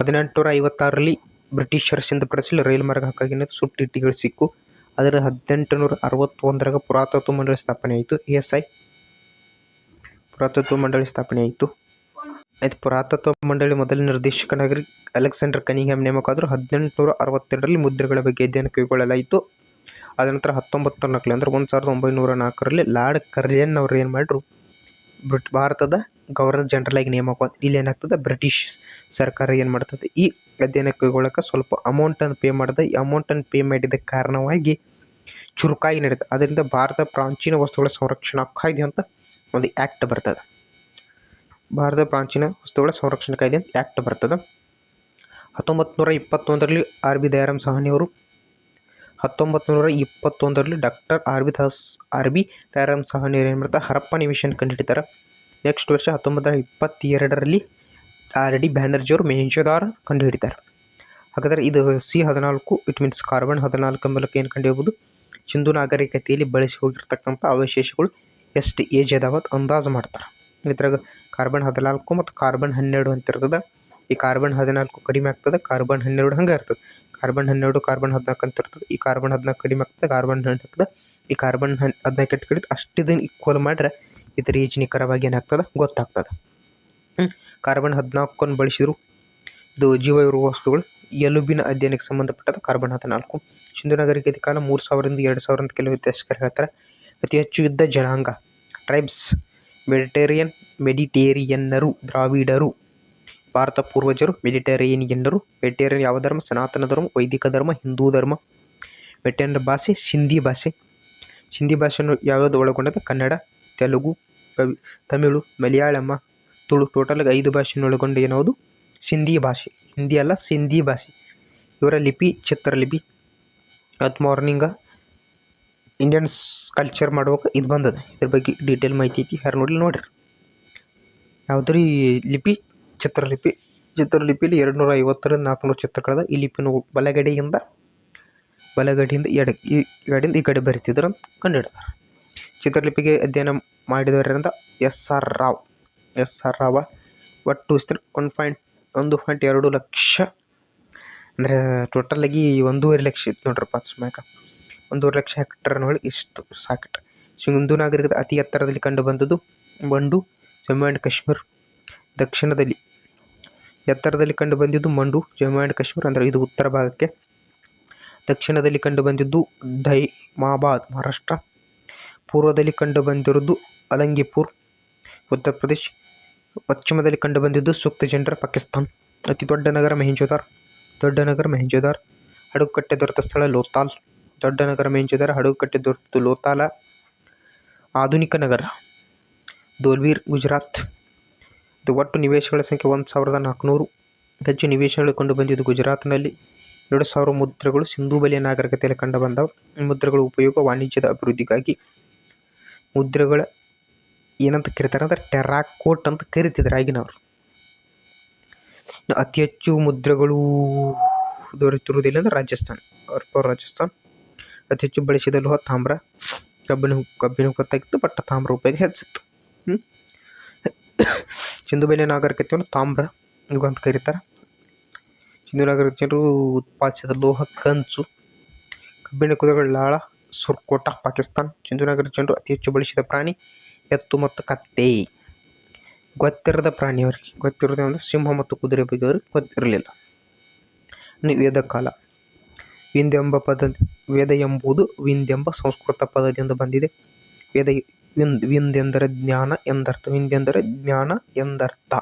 ಹದಿನೆಂಟುನೂರ ಐವತ್ತಾರರಲ್ಲಿ ಬ್ರಿಟಿಷರ ಸಿಂಧಪಡಿಸಲು ರೈಲು ಮಾರ್ಗ ಹಾಕಾಗಿನ ಸುಟ್ಟಿಟ್ಟಿಗಳು ಸಿಕ್ಕು. ಅದರ ಹದಿನೆಂಟುನೂರ ಅರವತ್ತೊಂದರಾಗ ಪುರಾತತ್ವ ಮಂಡಳಿ ಸ್ಥಾಪನೆ ಆಯಿತು. A S I. ಪುರಾತತ್ವ ಮಂಡಳಿ ಸ್ಥಾಪನೆ ಆಯಿತು. ಆಯ್ತು ಪುರಾತತ್ವ ಮಂಡಳಿ ಮೊದಲ ನಿರ್ದೇಶಕನಾಗಿ ಅಲೆಕ್ಸಾಂಡರ್ ಕನಿಂಗ್ಹ್ಯಾಮ್ ನೇಮಕ ಆದರೂ ಹದಿನೆಂಟುನೂರ ಅರವತ್ತೆರಡರಲ್ಲಿ ಮುದ್ರೆಗಳ ಬಗ್ಗೆ ಅಧ್ಯಯನ ಕೈಗೊಳ್ಳಲಾಯಿತು. ಅದ ನಂತರ ಹತ್ತೊಂಬತ್ತು ನಕಲಿ ಅಂದ್ರೆ ಒಂದು ಸಾವಿರದ ಒಂಬೈನೂರ ನಾಲ್ಕರಲ್ಲಿ ಲಾರ್ಡ್ ಕರ್ಜನ್ ಅವ್ರು ಏನು ಮಾಡಿದ್ರು ಬ್ರಿಟ್ ಭಾರತದ ಗವರ್ನರ್ ಜನರಲ್ ಆಗಿ ನೇಮಕ ಇಲ್ಲಿ ಏನಾಗ್ತದೆ? ಬ್ರಿಟಿಷ್ ಸರ್ಕಾರ ಏನು ಮಾಡ್ತದೆ? ಈ ಅಧ್ಯಯನ ಕೈಗೊಳ್ಳಕ್ಕೆ ಸ್ವಲ್ಪ ಅಮೌಂಟನ್ನು ಪೇ ಮಾಡಿದೆ. ಈ ಅಮೌಂಟನ್ನು ಪೇ ಮಾಡಿದ ಕಾರಣವಾಗಿ ಚುರುಕಾಗಿ ನಡೀತದೆ. ಅದರಿಂದ ಭಾರತ ಪ್ರಾಚೀನ ವಸ್ತುಗಳ ಸಂರಕ್ಷಣಾ ಕಾಯ್ದೆ ಅಂತ ಒಂದು ಆ್ಯಕ್ಟ್ ಬರ್ತದೆ. ಭಾರತ ಪ್ರಾಚೀನ ವಸ್ತುಗಳ ಸಂರಕ್ಷಣಾ ಕಾಯ್ದೆ ಅಂತ ಆ್ಯಕ್ಟ್ ಬರ್ತದೆ. ಹತ್ತೊಂಬತ್ತು ನೂರ ಇಪ್ಪತ್ತೊಂದರಲ್ಲಿ ಆರ್ ಬಿ ದಯಾರಾಮ್ ಸಹನಿಯವರು ಹತ್ತೊಂಬತ್ತು ನೂರ ಇಪ್ಪತ್ತೊಂದರಲ್ಲಿ doctor R B Das R B ತಾರಾಮ್ ಸಹ ಏನು ಮಾಡ್ತಾರೆ ಹರಪ್ಪನ ಮಿಷನ್ ಕಂಡುಹಿಡಿತಾರೆ ನೆಕ್ಸ್ಟ್ ವರ್ಷ ಹತ್ತೊಂಬತ್ತು ನೂರ ಇಪ್ಪತ್ತೆರಡರಲ್ಲಿ ಆರ್ ಡಿ ಬ್ಯಾನರ್ಜಿಯವರು ಕಂಡು ಕಂಡುಹಿಡಿತಾರೆ ಹಾಗಾದರೆ ಇದು ಸಿ ಹದಿನಾಲ್ಕು ಇಟ್ ಮೀನ್ಸ್ ಕಾರ್ಬನ್ ಹದಿನಾಲ್ಕು ಮೂಲಕ ಏನು ಕಂಡುಹಿಡಿಯಬಹುದು? ಸಿಂಧು ನಾಗರಿಕತೆಯಲ್ಲಿ ಬಳಸಿ ಹೋಗಿರ್ತಕ್ಕಂಥ ಅವಶೇಷಗಳು ಎಷ್ಟು ಏಜ್ ಅದಾವ ಅಂದಾಜು ಮಾಡ್ತಾರೆ. ಇದ್ರಾಗ ಕಾರ್ಬನ್ ಹದಿನಾಲ್ಕು ಮತ್ತು ಕಾರ್ಬನ್ ಹನ್ನೆರಡು ಅಂತ ಇರ್ತದೆ. ಈ ಕಾರ್ಬನ್ ಹದಿನಾಲ್ಕು ಕಡಿಮೆ ಆಗ್ತದೆ ಕಾರ್ಬನ್ ಹನ್ನೆರಡು ಹಂಗೆ ಇರ್ತದೆ. ಕಾರ್ಬನ್ ಹನ್ನೆರಡು, ಕಾರ್ಬನ್ ಹದಿನಾಲ್ಕು ಅಂತ ಇರ್ತದೆ. ಈ ಕಾರ್ಬನ್ ಹದಿನಾಲ್ಕು ಕಡಿಮೆ ಆಗ್ತದೆ, ಕಾರ್ಬನ್ ಆಗ್ತದೆ. ಈ ಕಾರ್ಬನ್ ಹನ್, ಹದಿನಾಲ್ಕು ಕಡಿತ ಕಡಿದು ಅಷ್ಟಿದನ್ನು ಈಕ್ವಲ್ ಮಾಡ್ರೆ ಇದರ ಏಜ್ ನಿಖರವಾಗಿ ಏನಾಗ್ತದೆ? ಗೊತ್ತಾಗ್ತದೆ. ಕಾರ್ಬನ್ ಹದಿನಾಲ್ಕನ್ನು ಬಳಸಿದ್ರು, ಇದು ಜೀವ ಇರುವ ವಸ್ತುಗಳು, ಎಲುಬಿನ ಅಧ್ಯಯನಕ್ಕೆ ಸಂಬಂಧಪಟ್ಟದ ಕಾರ್ಬನ್ ಹದಿನಾಲ್ಕು. ಸಿಂಧು ನಾಗರಿಕತೆ ಕಾಲ ಮೂರು ಸಾವಿರದಿಂದ ಎರಡು ಸಾವಿರ ಅಂತ ಕೆಲವು ವ್ಯತ್ಯಾಸಕರು ಹೇಳ್ತಾರೆ, ಅತಿ ಹೆಚ್ಚು ಯುದ್ಧ ಜನಾಂಗ ಟ್ರೈಬ್ಸ್ ಮೆಡಿಟೇರಿಯನ್ ಮೆಡಿಟೇರಿಯನ್ನರು ದ್ರಾವಿಡರು. ಭಾರತ ಪೂರ್ವಜರು ಜನರು ಮೆಡಿಟೇರಿಯನ್ ಯಾವ ಧರ್ಮ? ಸನಾತನ ಧರ್ಮ, ವೈದಿಕ ಧರ್ಮ, ಹಿಂದೂ ಧರ್ಮ. ಮೆಡಿಟರೇನಿಯನ್ ಭಾಷೆ, ಸಿಂಧಿ ಭಾಷೆ. ಸಿಂಧಿ ಭಾಷೆಯನ್ನು ಯಾವ್ಯಾವುದು ಒಳಗೊಂಡದ? ಕನ್ನಡ, ತೆಲುಗು, ಕವಿ, ತಮಿಳು ಮಲಯಾಳಮ ತುಳು. ಟೋಟಲಾಗಿ ಐದು ಭಾಷೆಯನ್ನು ಒಳಗೊಂಡ ಏನವುದು ಸಿಂಧಿ ಭಾಷೆ. ಹಿಂದಿ ಅಲ್ಲ, ಸಿಂಧಿ ಭಾಷೆ. ಇವರ ಲಿಪಿ, ಚಿತ್ರಲಿಪಿ. ಇವತ್ತು ಮಾರ್ನಿಂಗ ಇಂಡಿಯನ್ಸ್ ಕಲ್ಚರ್ ಮಾಡುವಾಗ ಇದು ಬಂದದ. ಇದ್ರ ಬಗ್ಗೆ ಡೀಟೇಲ್ ಮಾಹಿತಿ ಐತಿ, ಯಾರು ನೋಡಲಿ ನೋಡ್ರಿ. ಯಾವುದ್ರಿ ಲಿಪಿ? ಚಿತ್ರಲಿಪಿ ಚಿತ್ರಲಿಪಿಲಿ ಎರಡು ನೂರ ಐವತ್ತರಿಂದ ನಾಲ್ಕುನೂರು ಚಿತ್ರಗಳದ ಈ ಲಿಪಿನ ಬಲಗಡೆಯಿಂದ ಬಲಗಡೆಯಿಂದ ಎಡ ಈ ಕಡೆಯಿಂದ ಈ ಕಡೆ ಬರಿತಿದ್ರು ಅಂತ ಕಂಡುಹಿಡಿದಾರೆ ಚಿತ್ರಲಿಪಿಗೆ ಅಧ್ಯಯನ ಮಾಡಿದವರಿಂದ S R Rao S R Rao ಒಟ್ಟು ವಿಸ್ತೀರ್ಣ ಒನ್ ಪಾಯಿಂಟ್, ಒಂದು ಪಾಯಿಂಟ್ ಎರಡು ಲಕ್ಷ, ಅಂದರೆ ಟೋಟಲಾಗಿ ಒಂದೂವರೆ ಲಕ್ಷ ಇತ್ತು ನೋಡ್ರಪ್ಪ ಸ್ಮ್ಯಾಕ ಒಂದೂವರೆ ಲಕ್ಷ ಹೆಕ್ಟರ್ನೊಳಗೆ ಇಷ್ಟು ಸಾಕೆಟ್ ಸಿಂಧು ನಾಗರಿಕದ ಅತಿ ಎತ್ತರದಲ್ಲಿ ಕಂಡು ಬಂದದ್ದು ಬಂಡು, ಜಮ್ಮು ಆ್ಯಂಡ್ ಕಾಶ್ಮೀರ್, ದಕ್ಷಿಣದಲ್ಲಿ ಎತ್ತರದಲ್ಲಿ ಕಂಡು ಬಂದಿದ್ದು ಮಂಡು, ಜಮ್ಮು ಆ್ಯಂಡ್ ಕಾಶ್ಮೀರ, ಅಂದರೆ ಇದು ಉತ್ತರ ಭಾಗಕ್ಕೆ. ದಕ್ಷಿಣದಲ್ಲಿ ಕಂಡು ಬಂದಿದ್ದು ದೈಮಾಬಾದ್ ಮಹಾರಾಷ್ಟ್ರ. ಪೂರ್ವದಲ್ಲಿ ಕಂಡು ಬಂದಿರುವುದು ಅಲಂಗಿಪುರ್, ಉತ್ತರ ಪ್ರದೇಶ್. ಪಶ್ಚಿಮದಲ್ಲಿ ಕಂಡು ಬಂದಿದ್ದು ಸೂಕ್ತ ಜನರ ಪಾಕಿಸ್ತಾನ್. ಅತಿ ದೊಡ್ಡ ನಗರ ಮೆಹಂಜೋದಾರ್, ದೊಡ್ಡ ನಗರ ಮೆಹಂಜೋದಾರ್. ಹಡಗುಕಟ್ಟೆ ದೊರೆತ ಸ್ಥಳ ಲೋತಾಲ್. ದೊಡ್ಡ ನಗರ ಮೆಹಂಜೋದಾರ್, ಹಡಗುಕಟ್ಟೆ ದೊರೆತು ಲೋತಾಲ. ಆಧುನಿಕ ನಗರ, ದೋಲ್ವೀರ್, ಗುಜರಾತ್. ಇದು ಒಟ್ಟು ನಿವೇಶಗಳ ಸಂಖ್ಯೆ ಒಂದು ಸಾವಿರದ ನಾಲ್ಕುನೂರು. ಹೆಚ್ಚು ನಿವೇಶಗಳು ಕಂಡುಬಂದಿದ್ದು ಗುಜರಾತ್ನಲ್ಲಿ ಎರಡು ಸಾವಿರ ಮುದ್ರೆಗಳು ಸಿಂಧೂ ಬಲಿಯ ನಾಗರಿಕತೆಯಲ್ಲಿ ಕಂಡು ಬಂದವು. ಈ ಮುದ್ರೆಗಳ ಉಪಯೋಗ ವಾಣಿಜ್ಯದ ಅಭಿವೃದ್ಧಿಗಾಗಿ ಮುದ್ರೆಗಳ ಏನಂತ ಕರೀತಾರೆ ಅಂದ್ರೆ ಟೆರಾಕೋಟ್ ಅಂತ ಕರಿತಿದ್ರು ಆಗಿನವರು. ಅತಿ ಹೆಚ್ಚು ಮುದ್ರೆಗಳು ದೊರೆತಿರುವುದಿಲ್ಲ ಅಂದರೆ ರಾಜಸ್ಥಾನ್ ಅವ್ರ ರಾಜಸ್ಥಾನ್. ಅತಿ ಹೆಚ್ಚು ಬಳಸಿದ ಲೋಹ ತಾಮ್ರ, ಕಬ್ಬಿಣ ಕಬ್ಬಿಣ ಗೊತ್ತಾಗಿತ್ತು ಬಟ್ ತಾಮ್ರ ಉಪಯೋಗ ಹೆಚ್ಚಿತ್ತು. ಸಿಂಧು ಬೆಲೆ ನಾಗರಿಕತೆಯನ್ನು ತಾಮ್ರ ಯುಗ ಅಂತ ಕರೀತಾರೆ. ಸಿಂಧು ನಾಗರಿಕ ಜನರು ಉತ್ಪಾದಿಸಿದ ಲೋಹ, ಕಂಚು, ಕಬ್ಬಿಣ, ಕುದುರೆಗಳ, ಲಾಳ, ಸುರ್ಕೋಟ, ಪಾಕಿಸ್ತಾನ್, ಸಿಂಧು ನಾಗರಿಕ ಜನರು ಅತಿ ಹೆಚ್ಚು ಬಳಸಿದ ಪ್ರಾಣಿ ಎತ್ತು ಮತ್ತು ಕತ್ತೆ. ಗೊತ್ತಿರದ ಪ್ರಾಣಿ ಅವರಿಗೆ. ಗೊತ್ತಿರೋದೇ ಒಂದು ಸಿಂಹ ಮತ್ತು ಕುದುರೆ ಬಗ್ಗೆ ಅವ್ರಿಗೆ ಗೊತ್ತಿರಲಿಲ್ಲ. ವೇದ ಕಾಲ. ವಿಂದ್ ಎಂಬ ಪದ ವೇದ ಎಂಬುದು ವಿಂದ್ ಎಂಬ ಸಂಸ್ಕೃತ ಪದದಿಂದ ಬಂದಿದೆ. ವೇದ ವಿಂದ್ ವಿಂದ್ ಎಂದರೆ ಜ್ಞಾನ ಎಂದರ್ಥ. ವಿಂದ್ ಎಂದರೆ ಜ್ಞಾನ ಎಂದರ್ಥ.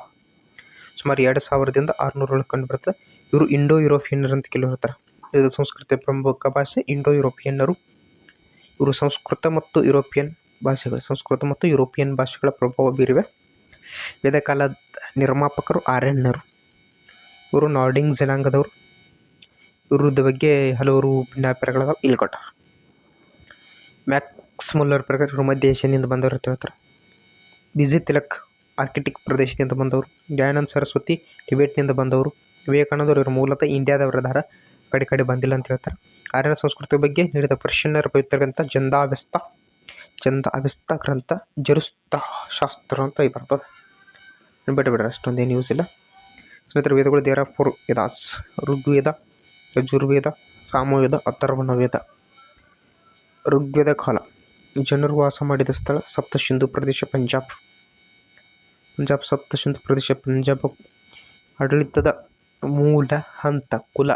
ಸುಮಾರು ಎರಡು ಸಾವಿರದಿಂದ ಆರುನೂರೊಳಗೆ ಕಂಡು ಬರ್ತದೆ ಇವರು ಇಂಡೋ ಯುರೋಪಿಯನ್ನರು ಅಂತ ಕೆಲವರು ಹೇಳ್ತಾರೆ ಇದು ಸಂಸ್ಕೃತಿಯ ಪ್ರಮುಖ ಭಾಷೆ. ಇಂಡೋ ಯುರೋಪಿಯನ್ನರು ಇವರು ಸಂಸ್ಕೃತ ಮತ್ತು ಯುರೋಪಿಯನ್ ಭಾಷೆಗಳು. ಸಂಸ್ಕೃತ ಮತ್ತು ಯುರೋಪಿಯನ್ ಭಾಷೆಗಳ ಪ್ರಭಾವ ಬೀರಿವೆ. ವೇದಕಾಲದ ನಿರ್ಮಾಪಕರು ಆರ್ಯನ್ನರು ಇವರು ನಾರ್ಡಿಂಗ್ ಜನಾಂಗದವರು. ಇವ್ರದ ಬಗ್ಗೆ ಹಲವಾರು ಭಿನ್ನಾಭಿಪ್ರಾಯಗಳಾದ ಇಲ್ಲಿ ಕೊಟ್ಟ ಮ್ಯಾಕ್ಸ್ ಮುಲ್ಲರ್ ಪ್ರಕಾರ ಮಧ್ಯ ಬಂದವರು ಅಂತ ಹೇಳ್ತಾರೆ. ಬಿಜಿ ತಿಲಕ್ ಆರ್ಕಿಟಿಕ್ ಪ್ರದೇಶದಿಂದ ಬಂದವರು. ದಯಾನಂದ್ ಸರಸ್ವತಿ ಟಿಬೇಟ್ನಿಂದ ಬಂದವರು. ವಿವೇಕಾನಂದರು ಇವರು ಮೂಲತಃ ಇಂಡಿಯಾದವರದಾರ ಕಡೆ ಕಡೆ ಬಂದಿಲ್ಲ ಅಂತ ಹೇಳ್ತಾರೆ. ಆರ್ಯನ ಸಂಸ್ಕೃತಿ ಬಗ್ಗೆ ನೀಡಿದ ಪರ್ಷಿಯನ್ನರ ಪವಿತ್ರ ಗ್ರಂಥ ಜಂದಾವ್ಯಸ್ತ ಚಂದ ಗ್ರಂಥ ಜರುಸ್ತ ಶಾಸ್ತ್ರ ಅಂತ ಈ ಬರ್ತದೆ. ಬಿಟ್ಟು ಬಿಡ್ರಿ ಅಷ್ಟೊಂದೇನು ಯೂಸ್ ಇಲ್ಲ. ಸ್ನೇಹಿತರೆ, ವೇದಗಳು ದೇರ ಫೋರ್ ವೇದಾಸ್ ಋಗ್ವೇದ, ಯಜುರ್ವೇದ, ಸಾಮವೇದ ಅಥರ್ವಣ ವೇದ ಋಗ್ವೇದ ಕಾಲ. ಜನರು ವಾಸ ಮಾಡಿದ ಸ್ಥಳ ಸಪ್ತ ಸಿಂಧು ಪ್ರದೇಶ ಪಂಜಾಬ್. ಪಂಜಾಬ್ ಸಪ್ತ ಸಿಂಧು ಪ್ರದೇಶ ಪಂಜಾಬ್ ಆಡಳಿತದ ಮೂಲ ಹಂತ ಕುಲ.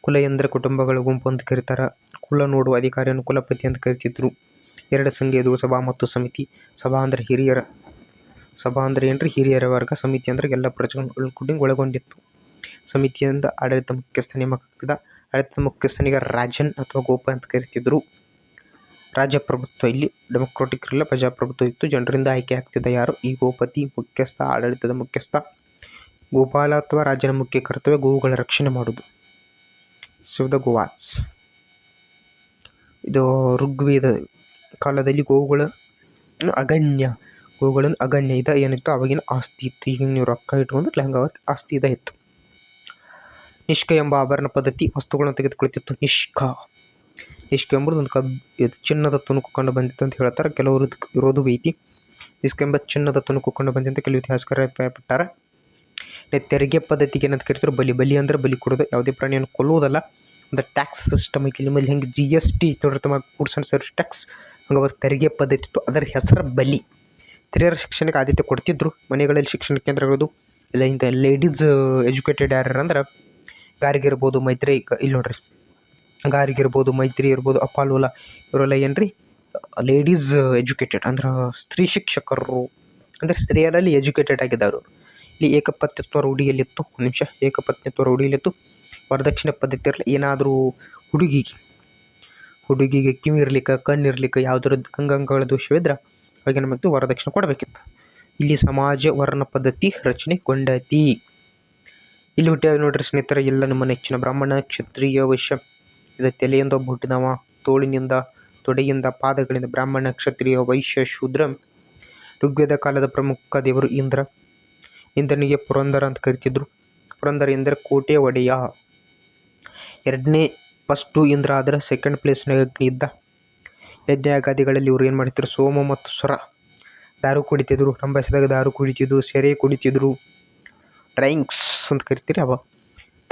ಕುಲ ಎಂದರೆ ಕುಟುಂಬಗಳ, ಗುಂಪು ಅಂತ ಕರೀತಾರೆ. ಕುಲ ನೋಡುವ ಅಧಿಕಾರಿಯನ್ನು ಕುಲಪತಿ ಅಂತ ಕರಿತಿದ್ರು. ಎರಡು ಸಂಘ ಇದು ಸಭಾ ಮತ್ತು ಸಮಿತಿ. ಸಭಾ ಅಂದರೆ ಹಿರಿಯರ. ಸಭಾ ಅಂದರೆ ಏನ್ರಿ? ಹಿರಿಯರ ವರ್ಗ. ಸಮಿತಿ ಅಂದರೆ ಎಲ್ಲ ಪ್ರಜೆಗಳನ್ನು ಒಳಗೊಂಡು ಒಳಗೊಂಡಿತ್ತು. ಸಮಿತಿಯಿಂದ ಆಡಳಿತ ಮುಖ್ಯಸ್ಥ ನೇಮಕ ಆಗ್ತದ. ಆಡಳಿತ ಮುಖ್ಯಸ್ಥನಿಗೆ ರಾಜನ್ ಅಥವಾ ಗೋಪ ಅಂತ ಕರಿತಿದ್ರು. ರಾಜಪ್ರಭುತ್ವ ಇಲ್ಲಿ ಡೆಮೊಕ್ರಾಟಿಕ್ ಇಲ್ಲ ಪ್ರಜಾಪ್ರಭುತ್ವ ಇತ್ತು. ಜನರಿಂದ ಆಯ್ಕೆ ಆಗ್ತಿದ್ದ ಯಾರು? ಈ ಗೋಪತಿ ಮುಖ್ಯಸ್ಥ, ಆಡಳಿತದ ಮುಖ್ಯಸ್ಥ. ಗೋಪಾಲ ಅಥವಾ ರಾಜನ ಮುಖ್ಯ ಕರ್ತವ್ಯ ಗೋವುಗಳ ರಕ್ಷಣೆ ಮಾಡುವುದು. ಶಿವ ದ ಇದು ಋಗ್ವೇದ ಕಾಲದಲ್ಲಿ ಗೋವುಗಳ ಅಗಣ್ಯ, ಗೋವುಗಳನ್ನು ಅಗಣ್ಯ, ಇದ ಏನಿತ್ತು? ಅವಾಗಿನ ಆಸ್ತಿ ಇತ್ತು. ಈಗ ನೀವು ರೊಕ್ಕ ಇಟ್ಕೊಂಡು ಲೆಹಂಗ ಆಸ್ತಿ ಇದ ಇತ್ತು. ನಿಷ್ಕ ಎಂಬ ಆಭರಣ ಪದ್ಧತಿ ವಸ್ತುಗಳನ್ನು ತೆಗೆದುಕೊಳ್ತಿತ್ತು. ನಿಷ್ಕ. ನಿಷ್ಕ ಎಂಬುದು ಒಂದು ಕಬ್ ಇದು ಚಿನ್ನದ ತುಣುಕು ಕಂಡು ಬಂದಿತ್ತು ಅಂತ ಹೇಳ್ತಾರೆ. ಕೆಲವರು ಇರೋದು ಐತಿ ಇಸ್ಕೆಂಬ ಚಿನ್ನದ ತುಣುಕು ಕಂಡು ಬಂದಿತ್ತು ಕೆಲವು ಇತಿಹಾಸಕಾರ ಇನ್ನು ತೆರಿಗೆ ಪದ್ಧತಿಗೆ ಏನಂತ ಕರಿತಾರೆ, ಬಲಿ ಬಲಿ ಅಂದ್ರೆ ಬಲಿ ಕೊಡೋದು. ಯಾವುದೇ ಪ್ರಾಣಿಯನ್ನು ಕೊಲ್ಲುವುದಲ್ಲ. ಒಂದು ಟ್ಯಾಕ್ಸ್ ಸಿಸ್ಟಮ್ ಐತಿ. ನಿಮ್ಮಲ್ಲಿ ಹೆಂಗೆ ಜಿ ಎಸ್ ಟಿ ತಮ್ಮ ಗೂಡ್ಸ್ ಆ್ಯಂಡ್ ಸರ್ವಿಸ್ ಟ್ಯಾಕ್ಸ್ ಹಂಗೆ ತೆರಿಗೆ ಪದ್ಧತಿ ಇತ್ತು. ಅದರ ಹೆಸರು ಬಲಿ. ಹಿರಿಯರ ಶಿಕ್ಷಣಕ್ಕೆ ಆದ್ಯತೆ ಕೊಡ್ತಿದ್ರು. ಮನೆಗಳಲ್ಲಿ ಶಿಕ್ಷಣ ಕೇಂದ್ರಗಳದು ಇಲ್ಲ ಇಂಥ ಲೇಡೀಸ್ ಎಜುಕೇಟೆಡ್ ಯಾರು ಅಂದ್ರೆ ಗಾರಿಗೆ ಇರ್ಬೋದು ಮೈತ್ರಿ ಇಲ್ಲಿ ನೋಡ್ರಿ. ಗಾರಿಗೆ ಇರ್ಬೋದು, ಮೈತ್ರಿ ಇರ್ಬೋದು ಅಪಾಲೋಲ ಇವರೆಲ್ಲ ಏನ್ರಿ? ಲೇಡೀಸ್ ಎಜುಕೇಟೆಡ್ ಅಂದ್ರೆ ಸ್ತ್ರೀ ಶಿಕ್ಷಕರು, ಅಂದರೆ ಸ್ತ್ರೀಯರಲ್ಲಿ ಎಜುಕೇಟೆಡ್ ಆಗಿದ್ದವರು ಇಲ್ಲಿ ಏಕಪತ್ನಿತ್ವ ರೂಢಿಯಲ್ಲಿತ್ತು, ಒಂದು ನಿಮಿಷ ಏಕಪತ್ನಿತ್ವ ರೂಢಿಯಲ್ಲಿತ್ತು. ವರದಕ್ಷಿಣೆ ಪದ್ಧತಿ ಇರಲಿ, ಏನಾದರೂ ಹುಡುಗಿಗೆ ಹುಡುಗಿಗೆ ಕಿವಿ ಇರ್ಲಿಕ್ಕೆ, ಕಣ್ಣು ಇರ್ಲಿಕ್ಕೆ ಯಾವ್ದಾರ ಅಂಗಾಂಗಗಳ ದೋಷವಿದ್ರೆ ಅವಾಗ ನಮಗೆ ವರದಕ್ಷಿಣೆ ಕೊಡಬೇಕಿತ್ತು. ಇಲ್ಲಿ ಸಮಾಜ ವರ್ಣ ಪದ್ಧತಿ ರಚನೆಗೊಂಡೈತಿ ಇಲ್ಲಿ ಹುಟ್ಟ್ಯಾವ ನೋಡ್ರಿ ಸ್ನೇಹಿತರೆ, ಎಲ್ಲ ನಮ್ಮ ನೆಚ್ಚಿನ ಬ್ರಾಹ್ಮಣ, ಕ್ಷತ್ರಿಯ, ವೈಶ್ಯ ಇದು ತಲೆಯಿಂದ ಬುಟ್ಟಿದವ ತೋಳಿನಿಂದ, ತೊಡೆಯಿಂದ, ಪಾದಗಳಿಂದ, ಬ್ರಾಹ್ಮಣ, ಕ್ಷತ್ರಿಯ, ವೈಶ್ಯ, ಶೂದ್ರ, ಋಗ್ವೇದ ಕಾಲದ ಪ್ರಮುಖ ದೇವರು ಇಂದ್ರ. ಇಂದ್ರನಿಗೆ ಪುರಂದರ ಅಂತ ಕರಿತಿದ್ರು. ಪುರಂದರ ಎಂದರೆ ಕೋಟೆ ಒಡೆಯ. ಎರಡನೇ ಫಸ್ಟು ಇಂದ್ರ ಆದರೆ ಸೆಕೆಂಡ್ ಪ್ಲೇಸ್ನಾಗ ಅಗ್ನಿ ಇದ್ದ. ಯಜ್ಞಾಗಾದಿಗಳಲ್ಲಿ ಇವ್ರು ಏನು ಮಾಡ್ತಿದ್ರು? ಸೋಮ ಮತ್ತು ಸ್ವರ ದಾರು ಕುಡಿತಿದ್ರು. ರಂಭಸದಾಗ ದಾರು ಕುಡಿತಿದ್ರು, ಸೆರೆ ಕುಡಿತಿದ್ರು. ಡ್ರೈಂಗ್ಸ್ ಅಂತ ಕರಿತೀರಿ ಅವ.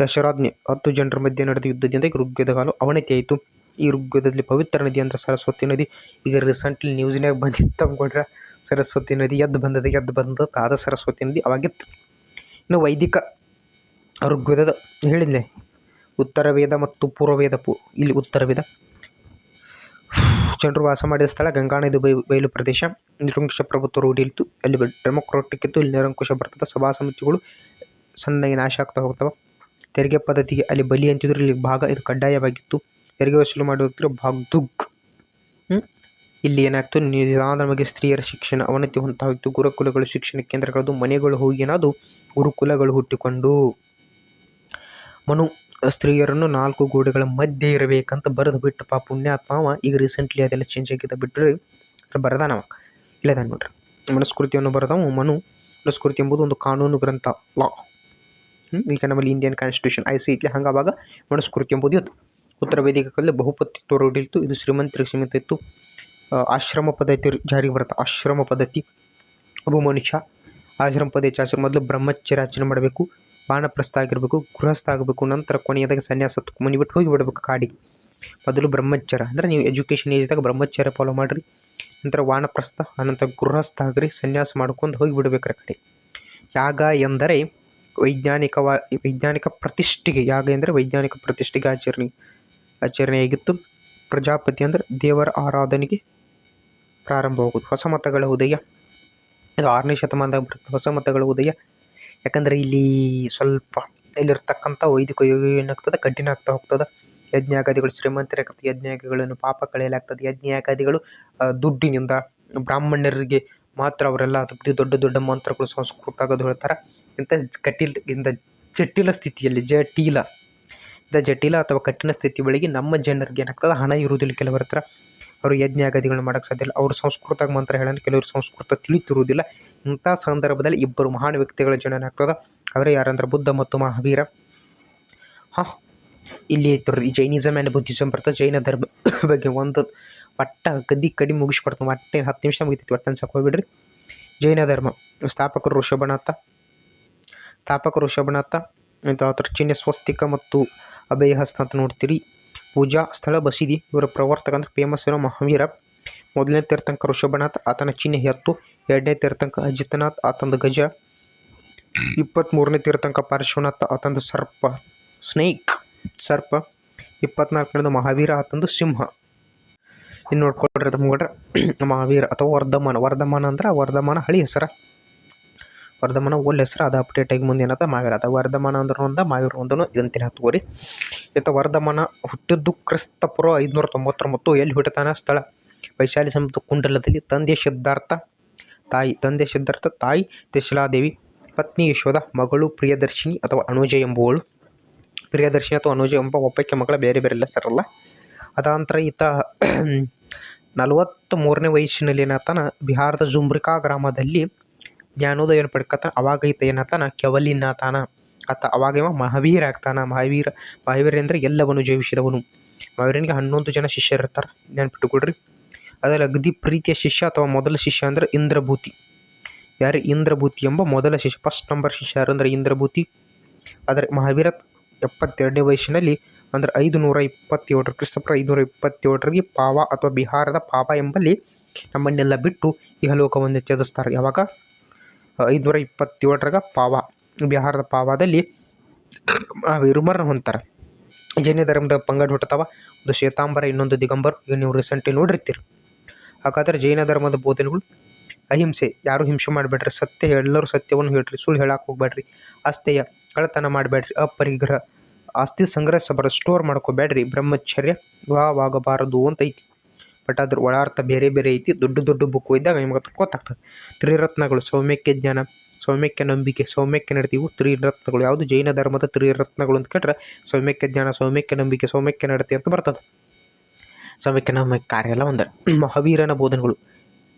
ದಶರಾಜ್ಞೆ ಹತ್ತು ಜನರ ಮಧ್ಯೆ ನಡೆದ ಯುದ್ಧದಿಂದ ಋಗ್ವೇದ ಕಾಲ ಅವನತಿಯಾಯಿತು. ಈ ಋಗ್ವೇದದಲ್ಲಿ ಪವಿತ್ರ ನದಿ ಅಂದ್ರೆ ಸರಸ್ವತಿ ನದಿ. ಈಗ ರೀಸೆಂಟ್ಲಿ ನ್ಯೂಸ್ನಾಗ ಬಂದಿತ್ತು ಅಂದ್ಕೊಂಡ್ರೆ ಸರಸ್ವತಿ ನದಿ ಎದ್ದು ಬಂದದ ಎದ್ದು ಬಂದದ ಆದ ಸರಸ್ವತಿ ನದಿ ಅವಾಗಿತ್ತು ಇನ್ನು ವೈದಿಕ ಋಗ್ವೇದದ ಹೇಳಿದ್ನೆ ಉತ್ತರ ವೇದ ಮತ್ತು ಪೂರ್ವ ವೇದ ಪು, ಇಲ್ಲಿ ಉತ್ತರ ವೇದ. ಜನರು ವಾಸ ಮಾಡಿದ ಸ್ಥಳ ಗಂಗಾ ನದಿ ಬೈ, ಬಯಲು ಪ್ರದೇಶ. ನಿರಂಕುಶ ಪ್ರಭುತ್ವ ರೂಢಿಯಿತು ಅಲ್ಲಿ ಡೆಮೊಕ್ರಾಟಿಕ್ ಇತ್ತು. ಇಲ್ಲಿ ನಿರಂಕುಶ ಬರ್ತದೆ ಸಭಾ ಸಮಿತಿಗಳು ಸಣ್ಣಗೆ ನಾಶ ಆಗ್ತಾ ಹೋಗ್ತವೆ. ತೆರಿಗೆ ಪದ್ಧತಿಗೆ ಅಲ್ಲಿ ಬಲಿ ಅಂತಿದ್ರು ಇಲ್ಲಿ ಭಾಗ ಇದು ಕಡ್ಡಾಯವಾಗಿತ್ತು. ತೆರಿಗೆ ವಸೂಲು ಮಾಡುವ ವ್ಯಕ್ತಿಗಳು ಭಾಗ್ದುಗ್? ಇಲ್ಲಿ ಏನಾಗ್ತು? ನಿಧಾನವಾಗಿ ಸ್ತ್ರೀಯರ ಶಿಕ್ಷಣ ಅವನತಿ ಹೊಂತಾಗಿತ್ತು ಗುರುಕುಲಗಳು, ಶಿಕ್ಷಣ ಕೇಂದ್ರಗಳದು ಮನೆಗಳು, ಹೋಗಿ ಏನಾದು ಗುರುಕುಲಗಳು ಹುಟ್ಟಿಕೊಂಡು. ಮನು, ಸ್ತ್ರೀಯರನ್ನು ನಾಲ್ಕು ಗೋಡೆಗಳ ಮಧ್ಯೆ ಇರಬೇಕಂತ ಬರೆದು ಬಿಟ್ಟು ಪಾ ಪುಣ್ಯಾತ್ಮ ಅವ ಈಗ ರೀಸೆಂಟ್ಲಿ ಅದೆಲ್ಲ ಚೇಂಜ್ ಆಗಿದೆ ಬಿಟ್ಟರೆ ಬರದಾನವ. ಇಲ್ಲದ ನೋಡ್ರಿ. ಮನುಸ್ಕೃತಿಯನ್ನು ಬರೆದವ ಮನು. ಮನುಸ್ಕೃತಿ ಎಂಬುದು ಒಂದು ಕಾನೂನು ಗ್ರಂಥ. ಲಾ. ಈಗ ನಮ್ಮಲ್ಲಿ ಇಂಡಿಯನ್ ಕಾನ್ಸ್ಟಿಟ್ಯೂಷನ್ ಐ ಸಿ ಐತಿ ಹಂಗೆ ಅವಾಗ ಮನುಸ್ಮೃತಿ ಎಂಬುದು ಇತ್ತು ಉತ್ತರ ವೇದಿಕೆ ಕಾಲದಲ್ಲಿ ಬಹುಪತ್ತಿ ರೂಢಿಲ್ತು ಇದು ಶ್ರೀಮಂತರಿಗೆ ಸೀಮಿತ ಇತ್ತು. ಆಶ್ರಮ ಪದ್ಧತಿ ಜಾರಿಗೆ ಬರುತ್ತೆ? ಆಶ್ರಮ ಪದ್ಧತಿ, ಒಬ್ಬ ಮನುಷ್ಯ ಆಶ್ರಮ ಪದ್ಧತಿ ಆಚರಣೆ ಮೊದಲು ಬ್ರಹ್ಮಚರ್ಯ ಆಚರಣೆ ಮಾಡಬೇಕು ಬಾಣಪ್ರಸ್ಥ ಆಗಿರಬೇಕು, ಗೃಹಸ್ಥ ಆಗಬೇಕು, ನಂತರ ಕೊನೆಯದಾಗ ಸನ್ಯಾಸ ಮನೆ ಬಿಟ್ಟು ಹೋಗಿ ಬಿಡಬೇಕು ಕಾಡಿಗೆ ಮೊದಲು ಬ್ರಹ್ಮಚರ್ಯ, ಅಂದರೆ ನೀವು ಎಜುಕೇಷನ್ ಏಜ್ದಾಗ ಬ್ರಹ್ಮಚರ್ಯ ಫಾಲೋ ಮಾಡಿರಿ, ನಂತರ ವಾನಪ್ರಸ್ಥ ಅನಂತರ ಗೃಹಸ್ಥ ಆಗ್ರಿ, ಸನ್ಯಾಸ ಮಾಡ್ಕೊಂಡು ಹೋಗಿ ಬಿಡಬೇಕು ಕಡೆ. ಯಾಗ ಎಂದರೆ ವೈಜ್ಞಾನಿಕವಾ, ವೈಜ್ಞಾನಿಕ ಪ್ರತಿಷ್ಠೆಗೆ, ಯಾಗ ಅಂದರೆ ವೈಜ್ಞಾನಿಕ ಪ್ರತಿಷ್ಠೆಗೆ ಆಚರಣೆ, ಆಚರಣೆಯಾಗಿತ್ತು. ಪ್ರಜಾಪತಿ ಅಂದರೆ ದೇವರ ಆರಾಧನೆಗೆ ಪ್ರಾರಂಭವಾಗುವುದು. ಹೊಸ ಮತಗಳ ಉದಯ. ಇದು ಆರನೇ ಶತಮಾನದಾಗ ಹೊಸ ಮತಗಳ ಉದಯ. ಯಾಕಂದರೆ ಇಲ್ಲಿ ಸ್ವಲ್ಪ ಇಲ್ಲಿರ್ತಕ್ಕಂಥ ವೈದಿಕ ಯೋಗ ಏನಾಗ್ತದೆ? ಕಠಿಣ ಆಗ್ತಾ ಹೋಗ್ತದೆ. ಯಜ್ಞಾಗಾದಿಗಳು ಶ್ರೀಮಂತರಾಗ್ತದೆ ಯಜ್ಞಾಗಾದಿಗಳನ್ನು ಪಾಪ ಕಳೆಯಲಾಗ್ತದೆ. ಯಜ್ಞಾಗಾದಿಗಳು ದುಡ್ಡಿನಿಂದ ಬ್ರಾಹ್ಮಣರಿಗೆ ಮಾತ್ರ ಅವರೆಲ್ಲ ದೊಡ್ಡ ದೊಡ್ಡ ಮಂತ್ರಗಳು ಸಂಸ್ಕೃತ ಆಗೋದು ಹೇಳ್ತಾರೆ. ಇಂಥ ಕಟೀಲ್, ಇಂಥ ಜಟಿಲ ಸ್ಥಿತಿಯಲ್ಲಿ, ಜಟೀಲ, ಇಂಥ ಜಟಿಲ ಅಥವಾ ಕಠಿಣ ಸ್ಥಿತಿ ಒಳಗೆ ನಮ್ಮ ಜನರಿಗೆ ಏನಾಗ್ತದೆ? ಹಣ ಇರುವುದಿಲ್ಲ. ಕೆಲವರ ಹತ್ರ ಅವರು ಯಜ್ಞಾಗಾದಿಗಳನ್ನ ಮಾಡೋಕ್ಕೆ ಸಾಧ್ಯ ಇಲ್ಲ. ಅವರು ಸಂಸ್ಕೃತ ಮಂತ್ರ ಹೇಳೋಣ. ಕೆಲವರು ಸಂಸ್ಕೃತ ತಿಳಿತಿರುವುದಿಲ್ಲ. ಇಂಥ ಸಂದರ್ಭದಲ್ಲಿ ಇಬ್ಬರು ಮಹಾನ್ ವ್ಯಕ್ತಿಗಳ ಜನನ ಆಗ್ತದೆ ಅವರೇ ಯಾರಂದ್ರೆ ಬುದ್ಧ ಮತ್ತು ಮಹಾವೀರ. ಹಾಂ, ಇಲ್ಲಿ ಜೈನಿಸಮ್ ಆ್ಯಂಡ್ ಬುದ್ಧಿಸಮ್ ಬರ್ತದೆ. ಜೈನ ಧರ್ಮ [coughs] ಬಗ್ಗೆ ಒಂದು ಒಟ್ಟ ಗದ್ದಿ ಕಡಿ ಮುಗಿಸ್ಕೊಡ್ತಾನೆ ಒಟ್ಟೆ ಹತ್ತು ನಿಮಿಷ ಮುಗಿತೈತಿ. ಒಟ್ಟು ಅನ್ಸಕ್ಕೆ ಹೋಗ್ಬಿಡ್ರಿ. ಜೈನ ಧರ್ಮ ಸ್ಥಾಪಕರು ಋಷಭನಾಥ. ಸ್ಥಾಪಕರು ಋಷಭನಾಥ. ಅಂತ ಆತರ ಚಿಹ್ನೆ ಸ್ವಸ್ತಿಕ ಮತ್ತು ಅಭಯ ಹಸ್ತ ಅಂತ ನೋಡ್ತೀರಿ. ಪೂಜಾ ಸ್ಥಳ ಬಸೀದಿ. ಇವರ ಪ್ರವರ್ತಕ ಅಂದ್ರೆ ಫೇಮಸ್ ಇರೋ ಮಹಾವೀರ. ಮೊದಲನೇ ತೀರ್ಥಂಕ ಋಷಭನಾಥ್. ಆತನ ಚಿಹ್ನೆ ಎತ್ತು. ಎರಡನೇ ತೀರ್ಥಂಕ ಅಜಿತನಾಥ್. ಆತಂದ ಗಜ. ಇಪ್ಪತ್ತ್ಮೂರನೇ ತೀರ್ಥಂಕ ಪಾರ್ಶ್ವನಾಥ ಆತಂದು ಸರ್ಪ. ಸ್ನೇಕ್. ಸರ್ಪ. ಇಪ್ಪತ್ನಾಲ್ಕನೇದು ಮಹಾವೀರ. ಆತಂದು ಸಿಂಹ. ಇನ್ನು ನೋಡ್ಕೊಳ್ರಿ ಮುಗಡ್ರೆ [clears throat] ಮಹಾವೀರ ಅಥವಾ ವರ್ಧಮಾನ. ವರ್ಧಮಾನ ಅಂದ್ರೆ ವರ್ಧಮಾನ ಹಳಿ ಹೆಸರ. ವರ್ಧಮಾನ ಒಳ್ಳೆ ಹೆಸರು ಅದು ಅಪ್ಡೇಟ್ ಆಗಿ ಮುಂದೆ ಏನದ ಮಾವೀರ ಅದ. ವರ್ಧಮಾನ ಅಂದ್ರೆ ಒಂದ ಮಾವೀರ ಒಂದನು ಇದಂತೀನಿ ಹತ್ತುವರಿ ಇತ್ತ ವರ್ಧಮಾನ ಹುಟ್ಟಿದ್ದು ಕ್ರಿಸ್ತಪುರ ಐದುನೂರ ತೊಂಬತ್ತೊಂಬತ್ತು ಎಲ್ಲಿ ಹುಟ್ಟತಾನ? ಸ್ಥಳ. ವೈಶಾಲಿ ಸಮುದ್ರ ಕುಂಡಲದಲ್ಲಿ ತಂದೆ ಸಿದ್ಧಾರ್ಥ, ತಾಯಿ ತಂದೆ ಸಿದ್ಧಾರ್ಥ, ತಾಯಿ ತ್ರಿಶಿಲಾದೇವಿ, ಪತ್ನಿ ಯಶೋಧ, ಮಗಳು ಪ್ರಿಯದರ್ಶಿನಿ ಅಥವಾ ಅನುಜ ಎಂಬುವಳು. ಪ್ರಿಯದರ್ಶಿನಿ ಅಥವಾ ಅನುಜ ಎಂಬ ಒಪ್ಪಕ್ಕೆ ಮಗಳ ಬೇರೆ ಬೇರೆ ಹೆಸರಲ್ಲ. ಅದಾನಂತರ ಈತ ನಲವತ್ತ್ ಮೂರನೇ ವಯಸ್ಸಿನಲ್ಲಿ ಏನಾತನ ಬಿಹಾರದ ಜುಮ್ರಿಕಾ ಗ್ರಾಮದಲ್ಲಿ ಜ್ಞಾನೋದಯವನ್ನು ಪಡ್ಕತ್ತಾನ ಅವಾಗ ಈತ ಏನಾಗ್ತಾನ ಕೆವಲಿನಾಥಾನ ಆತ ಅವಾಗ ಇವ ಮಹಾವೀರ ಆಗ್ತಾನ ಮಹಾವೀರ ಮಹಾವೀರ ಅಂದರೆ ಎಲ್ಲವನ್ನು ಜೀವಿಸಿದವನು. ಮಹಾವೀರನಿಗೆ ಹನ್ನೊಂದು ಜನ ಶಿಷ್ಯರಿರ್ತಾರೆ. ನೆನ್ಪಿಟ್ಟುಕೊಡ್ರಿ. ಅದರಲ್ಲಿ ಅಗದಿ ಪ್ರೀತಿಯ ಶಿಷ್ಯ ಅಥವಾ ಮೊದಲ ಶಿಷ್ಯ ಅಂದರೆ ಇಂದ್ರಭೂತಿ. ಯಾರು? ಇಂದ್ರಭೂತಿ ಎಂಬ ಮೊದಲ ಶಿಷ್ಯ ಫಸ್ಟ್ ನಂಬರ್ ಶಿಷ್ಯ ಯಾರು ಅಂದರೆ ಇಂದ್ರಭೂತಿ. ಆದರೆ ಮಹಾವೀರ ಎಪ್ಪತ್ತೆರಡನೇ ವಯಸ್ಸಿನಲ್ಲಿ ಅಂದರೆ ಐದು ನೂರ ಇಪ್ಪತ್ತೇಳರ ಕ್ರಿಸ್ತಪುರ ಐದುನೂರ ಇಪ್ಪತ್ತೇಳರಿಗೆ ಪಾವ ಅಥವಾ ಬಿಹಾರದ ಪಾವ ಎಂಬಲ್ಲಿ ನಮ್ಮನ್ನೆಲ್ಲ ಬಿಟ್ಟು ಇಹಲೋಕವನ್ನು ತ್ಯಜಿಸ್ತಾರೆ. ಯಾವಾಗ? ಐದುನೂರ ಇಪ್ಪತ್ತೇಳರಾಗ ಪಾವ. ಬಿಹಾರದ ಪಾವದಲ್ಲಿ ವಿರುಮರನ್ನು ಹೊಂತಾರೆ ಜೈನ ಧರ್ಮದ ಪಂಗಡ ಹುಟ್ಟತಾವ ಒಂದು ಶ್ವೇತಾಂಬರ, ಇನ್ನೊಂದು ದಿಗಂಬರ್. ಈಗ ನೀವು ರೀಸೆಂಟ್ಲಿ ನೋಡಿರ್ತೀರಿ. ಹಾಗಾದರೆ ಜೈನ ಧರ್ಮದ ಬೋಧನೆಗಳು ಅಹಿಂಸೆ. ಯಾರು ಹಿಂಸೆ ಮಾಡಬೇಡ್ರಿ? ಸತ್ಯ, ಎಲ್ಲರೂ ಸತ್ಯವನ್ನು ಹೇಳ್ರಿ. ಸುಳ್ಳು ಹೇಳಕ್ಕೆ ಹೋಗ್ಬೇಡ್ರಿ. ಅಸ್ತೆಯ ಕಳತನ ಮಾಡಬೇಡ್ರಿ. ಅಪರಿಗ್ರಹ. ಆಸ್ತಿ ಸಂಗ್ರಹಿಸಬಾರ ಸ್ಟೋರ್ ಮಾಡ್ಕೋಬೇಡ್ರಿ. ಬ್ರಹ್ಮಚರ್ಯ ವಿವಾಹವಾಗಬಾರದು ಅಂತ ಐತಿ ಬಟ್ ಅದ್ರ ಒಳಾರ್ಥ ಬೇರೆ ಬೇರೆ ಐತಿ. ದೊಡ್ಡ ದೊಡ್ಡ ಬುಕ್ ಇದ್ದಾಗ ನಿಮ್ಗೆ ಗೊತ್ತಾಗ್ತದೆ. ತ್ರಿರತ್ನಗಳು, ಸೌಮ್ಯಕ್ಕೆ ಜ್ಞಾನ, ಸೌಮ್ಯಕ್ಕೆ ನಂಬಿಕೆ, ಸೌಮ್ಯಕ್ಕೆ ನಡೀತಿವು ತ್ರಿರತ್ನಗಳು. ಯಾವುದು ಜೈನ ಧರ್ಮದ ತ್ರಿರತ್ನಗಳು ಅಂತ ಕೇಟ್ರೆ ಸೌಮ್ಯಕ್ಕೆ ಜ್ಞಾನ, ಸೌಮ್ಯಕ್ಕೆ ನಂಬಿಕೆ, ಸೌಮ್ಯಕ್ಕೆ ನಡತೆ ಅಂತ ಬರ್ತದೆ. ಸೌಮ್ಯಕ್ಯ ನಂಬಿಕೆ ಕಾರ್ಯ ಎಲ್ಲ ಒಂದು. [clears throat] ಮಹಾವೀರನ ಬೋಧನೆಗಳು.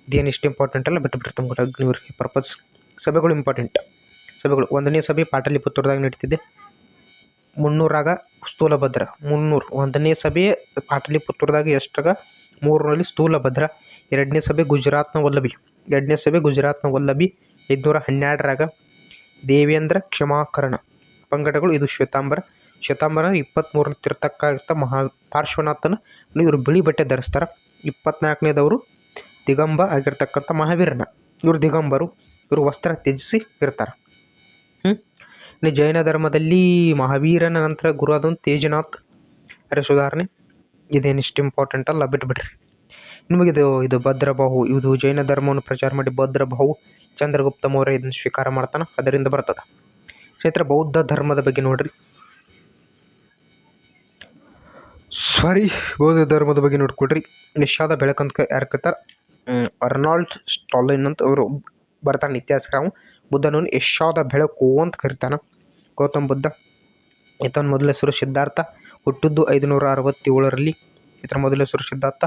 ಇದೇನು ಇಷ್ಟು ಇಂಪಾರ್ಟೆಂಟ್ ಅಲ್ಲ, ಬಿಟ್ಟು ಅಗ್ನಿವರ್ಗೆ ಅಗ್ನಿವರಿಗೆ ಪರ್ಪಸ್ ಸಭೆಗಳು ಇಂಪಾರ್ಟೆಂಟ್ ಸಭೆಗಳು ಒಂದನೇ ಸಭೆ ಪಾಟಲಿಪುತ್ರದಾಗ ನಡೀತಿದೆ. ಮುನ್ನೂರಾಗ ಸ್ಥೂಲಭದ್ರ. ಮುನ್ನೂರು. ಒಂದನೇ ಸಭೆ ಪಾಟಲಿಪುತ್ರದಾಗ ಎಷ್ಟಾಗ? ಮೂರರಲ್ಲಿ ಸ್ಥೂಲಭದ್ರ. ಎರಡನೇ ಸಭೆ ಗುಜರಾತ್ನ ವಲ್ಲಭಿ. ಎರಡನೇ ಸಭೆ ಗುಜರಾತ್ನ ವಲ್ಲಭಿ ಐದುನೂರ ಹನ್ನೆರಡರಾಗ ದೇವೇಂದ್ರ ಕ್ಷಮಾಕರಣ. ಪಂಗಡಗಳು ಇದು ಶ್ವೇತಾಂಬರ. ಶ್ವೇತಾಂಬರ ಇಪ್ಪತ್ತ್ಮೂರನೇ ತೀರ್ಥಕ್ಕಾಗಿರ್ತ ಮಹಾ ಪಾರ್ಶ್ವನಾಥನ ಇವರು ಬಿಳಿ ಬಟ್ಟೆ ಧರಿಸ್ತಾರೆ. ಇಪ್ಪತ್ನಾಲ್ಕನೇದವರು ದಿಗಂಬ ಆಗಿರ್ತಕ್ಕಂಥ ಮಹಾವೀರನ. ಇವರು ದಿಗಂಬರು. ಇವರು ವಸ್ತ್ರ ತ್ಯಜಿಸಿ ಇರ್ತಾರೆ. ಹ್ಞೂ ಇನ್ನು ಜೈನ ಧರ್ಮದಲ್ಲಿ ಮಹಾವೀರನ ನಂತರ ಗುರು ಆದವನು ತೇಜನಾಥ್ ಅರೆ ಸುಧಾರಣೆ. ಇದೇನು ಇಷ್ಟು ಇಂಪಾರ್ಟೆಂಟ್ ಅಲ್ಲ ಬಿಟ್ಬಿಡ್ರಿ. ನಿಮಗಿದು ಇದು ಭದ್ರಬಾಹು ಇದು ಜೈನ ಧರ್ಮವನ್ನು ಪ್ರಚಾರ ಮಾಡಿ ಭದ್ರಬಾಹು ಚಂದ್ರಗುಪ್ತ ಮೌರ್ಯ ಇದನ್ನು ಸ್ವೀಕಾರ ಮಾಡ್ತಾನೆ, ಅದರಿಂದ ಬರ್ತದೆ. ಕ್ಷೇತ್ರ ಬೌದ್ಧ ಧರ್ಮದ ಬಗ್ಗೆ ನೋಡ್ರಿ. ಸಾರಿ ಬೌದ್ಧ ಧರ್ಮದ ಬಗ್ಗೆ ನೋಡ್ಕೊಡ್ರಿ. ನಿಷಾದ ಬೆಳಕಂತ ಯಾರು ಕರ್ತಾರೆ? ಅರ್ನಾಲ್ಡ್ ಸ್ಟಾಲಿನ್ ಅಂತ ಅವರು ಬರ್ತಾನೆ ಇತಿಹಾಸಕಾರ ಬುದ್ಧನನ್ನು ಯಶಾದ ಬೆಳಕು ಅಂತ ಕರಿತಾನೆ. ಗೌತಮ್ ಬುದ್ಧ. ಈತನ ಮೊದಲ ಹೆಸರು ಸಿದ್ಧಾರ್ಥ, ಹುಟ್ಟಿದ್ದು ಐದುನೂರ ಅರವತ್ತೇಳರಲ್ಲಿ. ಈತನ ಮೊದಲ ಹೆಸರು ಸಿದ್ಧಾರ್ಥ.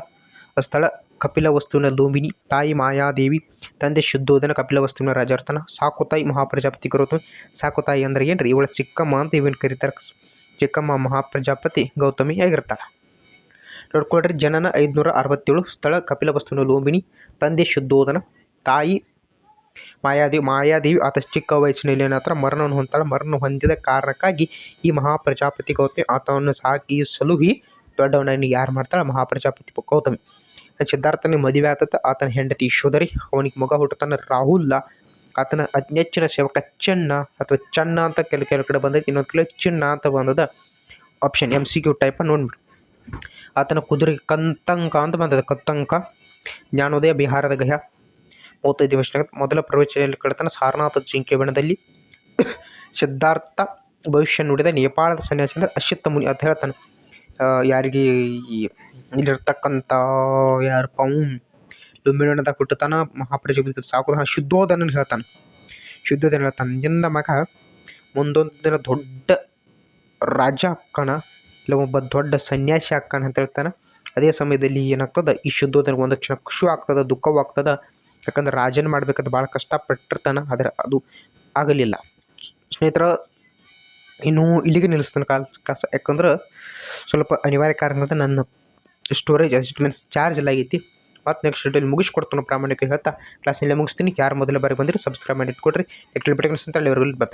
ಸ್ಥಳ ಕಪಿಲವಸ್ತುವಿನ ಲುಂಬಿನಿ ತಾಯಿ ಮಾಯಾದೇವಿ, ತಂದೆ ಶುದ್ಧೋಧನ ಕಪಿಲವಸ್ತುವಿನ ರಾಜಾರ್ಥನ. ಸಾಕುತಾಯಿ ಮಹಾಪ್ರಜಾಪತಿ ಸಾಕು ಸಾಕುತಾಯಿ ಅಂದ್ರೆ ಏನ್ರಿ? ಇವಳ ಚಿಕ್ಕಮ್ಮ ಅಂತ ಇವನ್ ಕರೀತಾರೆ? ಚಿಕ್ಕಮ್ಮ ಮಹಾಪ್ರಜಾಪತಿ ಗೌತಮಿ ಆಗಿರ್ತಾಳೆ. ನೋಡ್ಕೊಳ್ರಿ, ಜನನ ಐದುನೂರ ಅರವತ್ತೇಳು. ಸ್ಥಳ ಕಪಿಲವಸ್ತುವಿನ ಲುಂಬಿನಿ ತಂದೆ ಶುದ್ಧೋಧನ ತಾಯಿ ಮಾಯಾದೇವಿ ಮಾಯಾದೇವಿ ಆತ ಚಿಕ್ಕ ವಯಸ್ಸಿನಲ್ಲಿ ಏನಾತ್ರ ಮರಣವನ್ನು ಹೊಂತಾಳೆ ಮರಣ ಹೊಂದಿದ ಕಾರಣಕ್ಕಾಗಿ ಈ ಮಹಾಪ್ರಜಾಪತಿ ಗೌತಮಿ ಆತನನ್ನು ಸಾಕಿ ಸಲುಹಿ ದೊಡ್ಡವನನ್ನು ಯಾರು ಮಾಡ್ತಾಳೆ? ಮಹಾಪ್ರಜಾಪತಿ ಗೌತಮಿ. ಸಿದ್ಧಾರ್ಥನಿಗೆ ಮದುವೆ ಆತತ ಆತನ ಹೆಂಡತಿ ಯಶೋಧರಿ. ಅವನಿಗೆ ಮಗ ಹುಟ್ಟುತ್ತಾನೆ ರಾಹುಲ್ಲ ಆತನ ಅಜ್ಞೆಚ್ಚಿನ ಸೇವಕ ಚೆನ್ನ ಅಥವಾ ಚನ್ನ ಅಂತ ಕೆಲ ಕೆಲವು ಕಡೆ ಬಂದೈತಿ. ಇನ್ನೊಂದು ಕಡೆ ಚಿನ್ನ ಅಂತ ಬಂದದ option M C Q type ನೋಡ್ಬಿಡಿ. ಆತನ ಕುದುರೆ ಕಂತಂಕ ಅಂತ ಬಂದದ. ಕತ್ತಂಕ, ಜ್ಞಾನೋದಯ, ಬಿಹಾರದ ಗಯ ಮೂವತ್ತೈದು ನಿಮಿಷ ಮೊದಲ ಪ್ರವಚನದಲ್ಲಿ ಕಡತನ ಸಾರನಾಥ ಜಿಂಕೆ ಬಣದಲ್ಲಿ ಸಿದ್ಧಾರ್ಥ ಭವಿಷ್ಯ ನುಡಿದ ನೇಪಾಳದ ಸನ್ಯಾಸಿ ಅಂದ್ರೆ ಅಶ್ವತ್ಥ ಮುನಿ ಅಂತ ಹೇಳ್ತಾನೆ. ಯಾರಿಗೆ ಇಲ್ಲಿರ್ತಕ್ಕಂಥ ಯಾರಪ್ಪ ಅವ್ನು ಲುಂಬಿನದಾಗ ಹುಟ್ಟುತ್ತಾನ ಮಹಾಪ್ರಜಾಪತಿ ಸಾಕು ಶುದ್ಧೋಧನ ಹೇಳ್ತಾನೆ. ಶುದ್ಧೋಧನ ಹೇಳ್ತಾನೆ. ನಿನ್ನ ಮಗ ಮುಂದೊಂದು ದಿನ ದೊಡ್ಡ ರಾಜ ಅಕ್ಕಣ ಇಲ್ಲ ಒಬ್ಬ ದೊಡ್ಡ ಸನ್ಯಾಸಿ ಅಕ್ಕಣ ಅಂತ ಹೇಳ್ತಾನೆ. ಅದೇ ಸಮಯದಲ್ಲಿ ಏನಾಗ್ತದ? ಈ ಶುದ್ಧೋದನ ಒಂದು ಕ್ಷಣ ಖುಷಿ ಆಗ್ತದ ದುಃಖವೂ ಆಗ್ತದ ಯಾಕಂದ್ರೆ ರಾಜನ ಮಾಡ್ಬೇಕಂತ ಭಾಳ ಕಷ್ಟಪಟ್ಟಿರ್ತಾನೆ, ಆದರೆ ಅದು ಆಗಲಿಲ್ಲ. ಸ್ನೇಹಿತರ, ಇನ್ನು ಇಲ್ಲಿಗೆ ನಿಲ್ಲಿಸ್ತಾನೆ ಕಾಲ, ಕಾಸ, ಯಾಕಂದ್ರೆ ಸ್ವಲ್ಪ ಅನಿವಾರ್ಯ ಕಾರಣದಿಂದ ನನ್ನ ಸ್ಟೋರೇಜ್ ಅಷ್ಟು ಮೀನ್ಸ್ ಚಾರ್ಜ್ ಎಲ್ಲ ಆಗೈತಿ. ಮತ್ತು ನೆಕ್ಸ್ಟ್ ಶೆಡ್ಯೂಲ್ ಮುಗಿಸ್ಕೊಡ್ತಾನೆ ಪ್ರಾಮಾಣಿಕ ಹೇಳ್ತಾ ಕ್ಲಾಸಲ್ಲೇ ಮುಗಿಸ್ತೀನಿ. ಯಾರು ಮೊದಲ ಬಾರಿ ಬಂದರೆ ಸಬ್ಸ್ಕ್ರೈಬ್ ಮಾಡಿ ಇಟ್ಕೊಡ್ರಿ. ಬಿಟ್ಟಿಗೆ ಅಂತ ಬೈ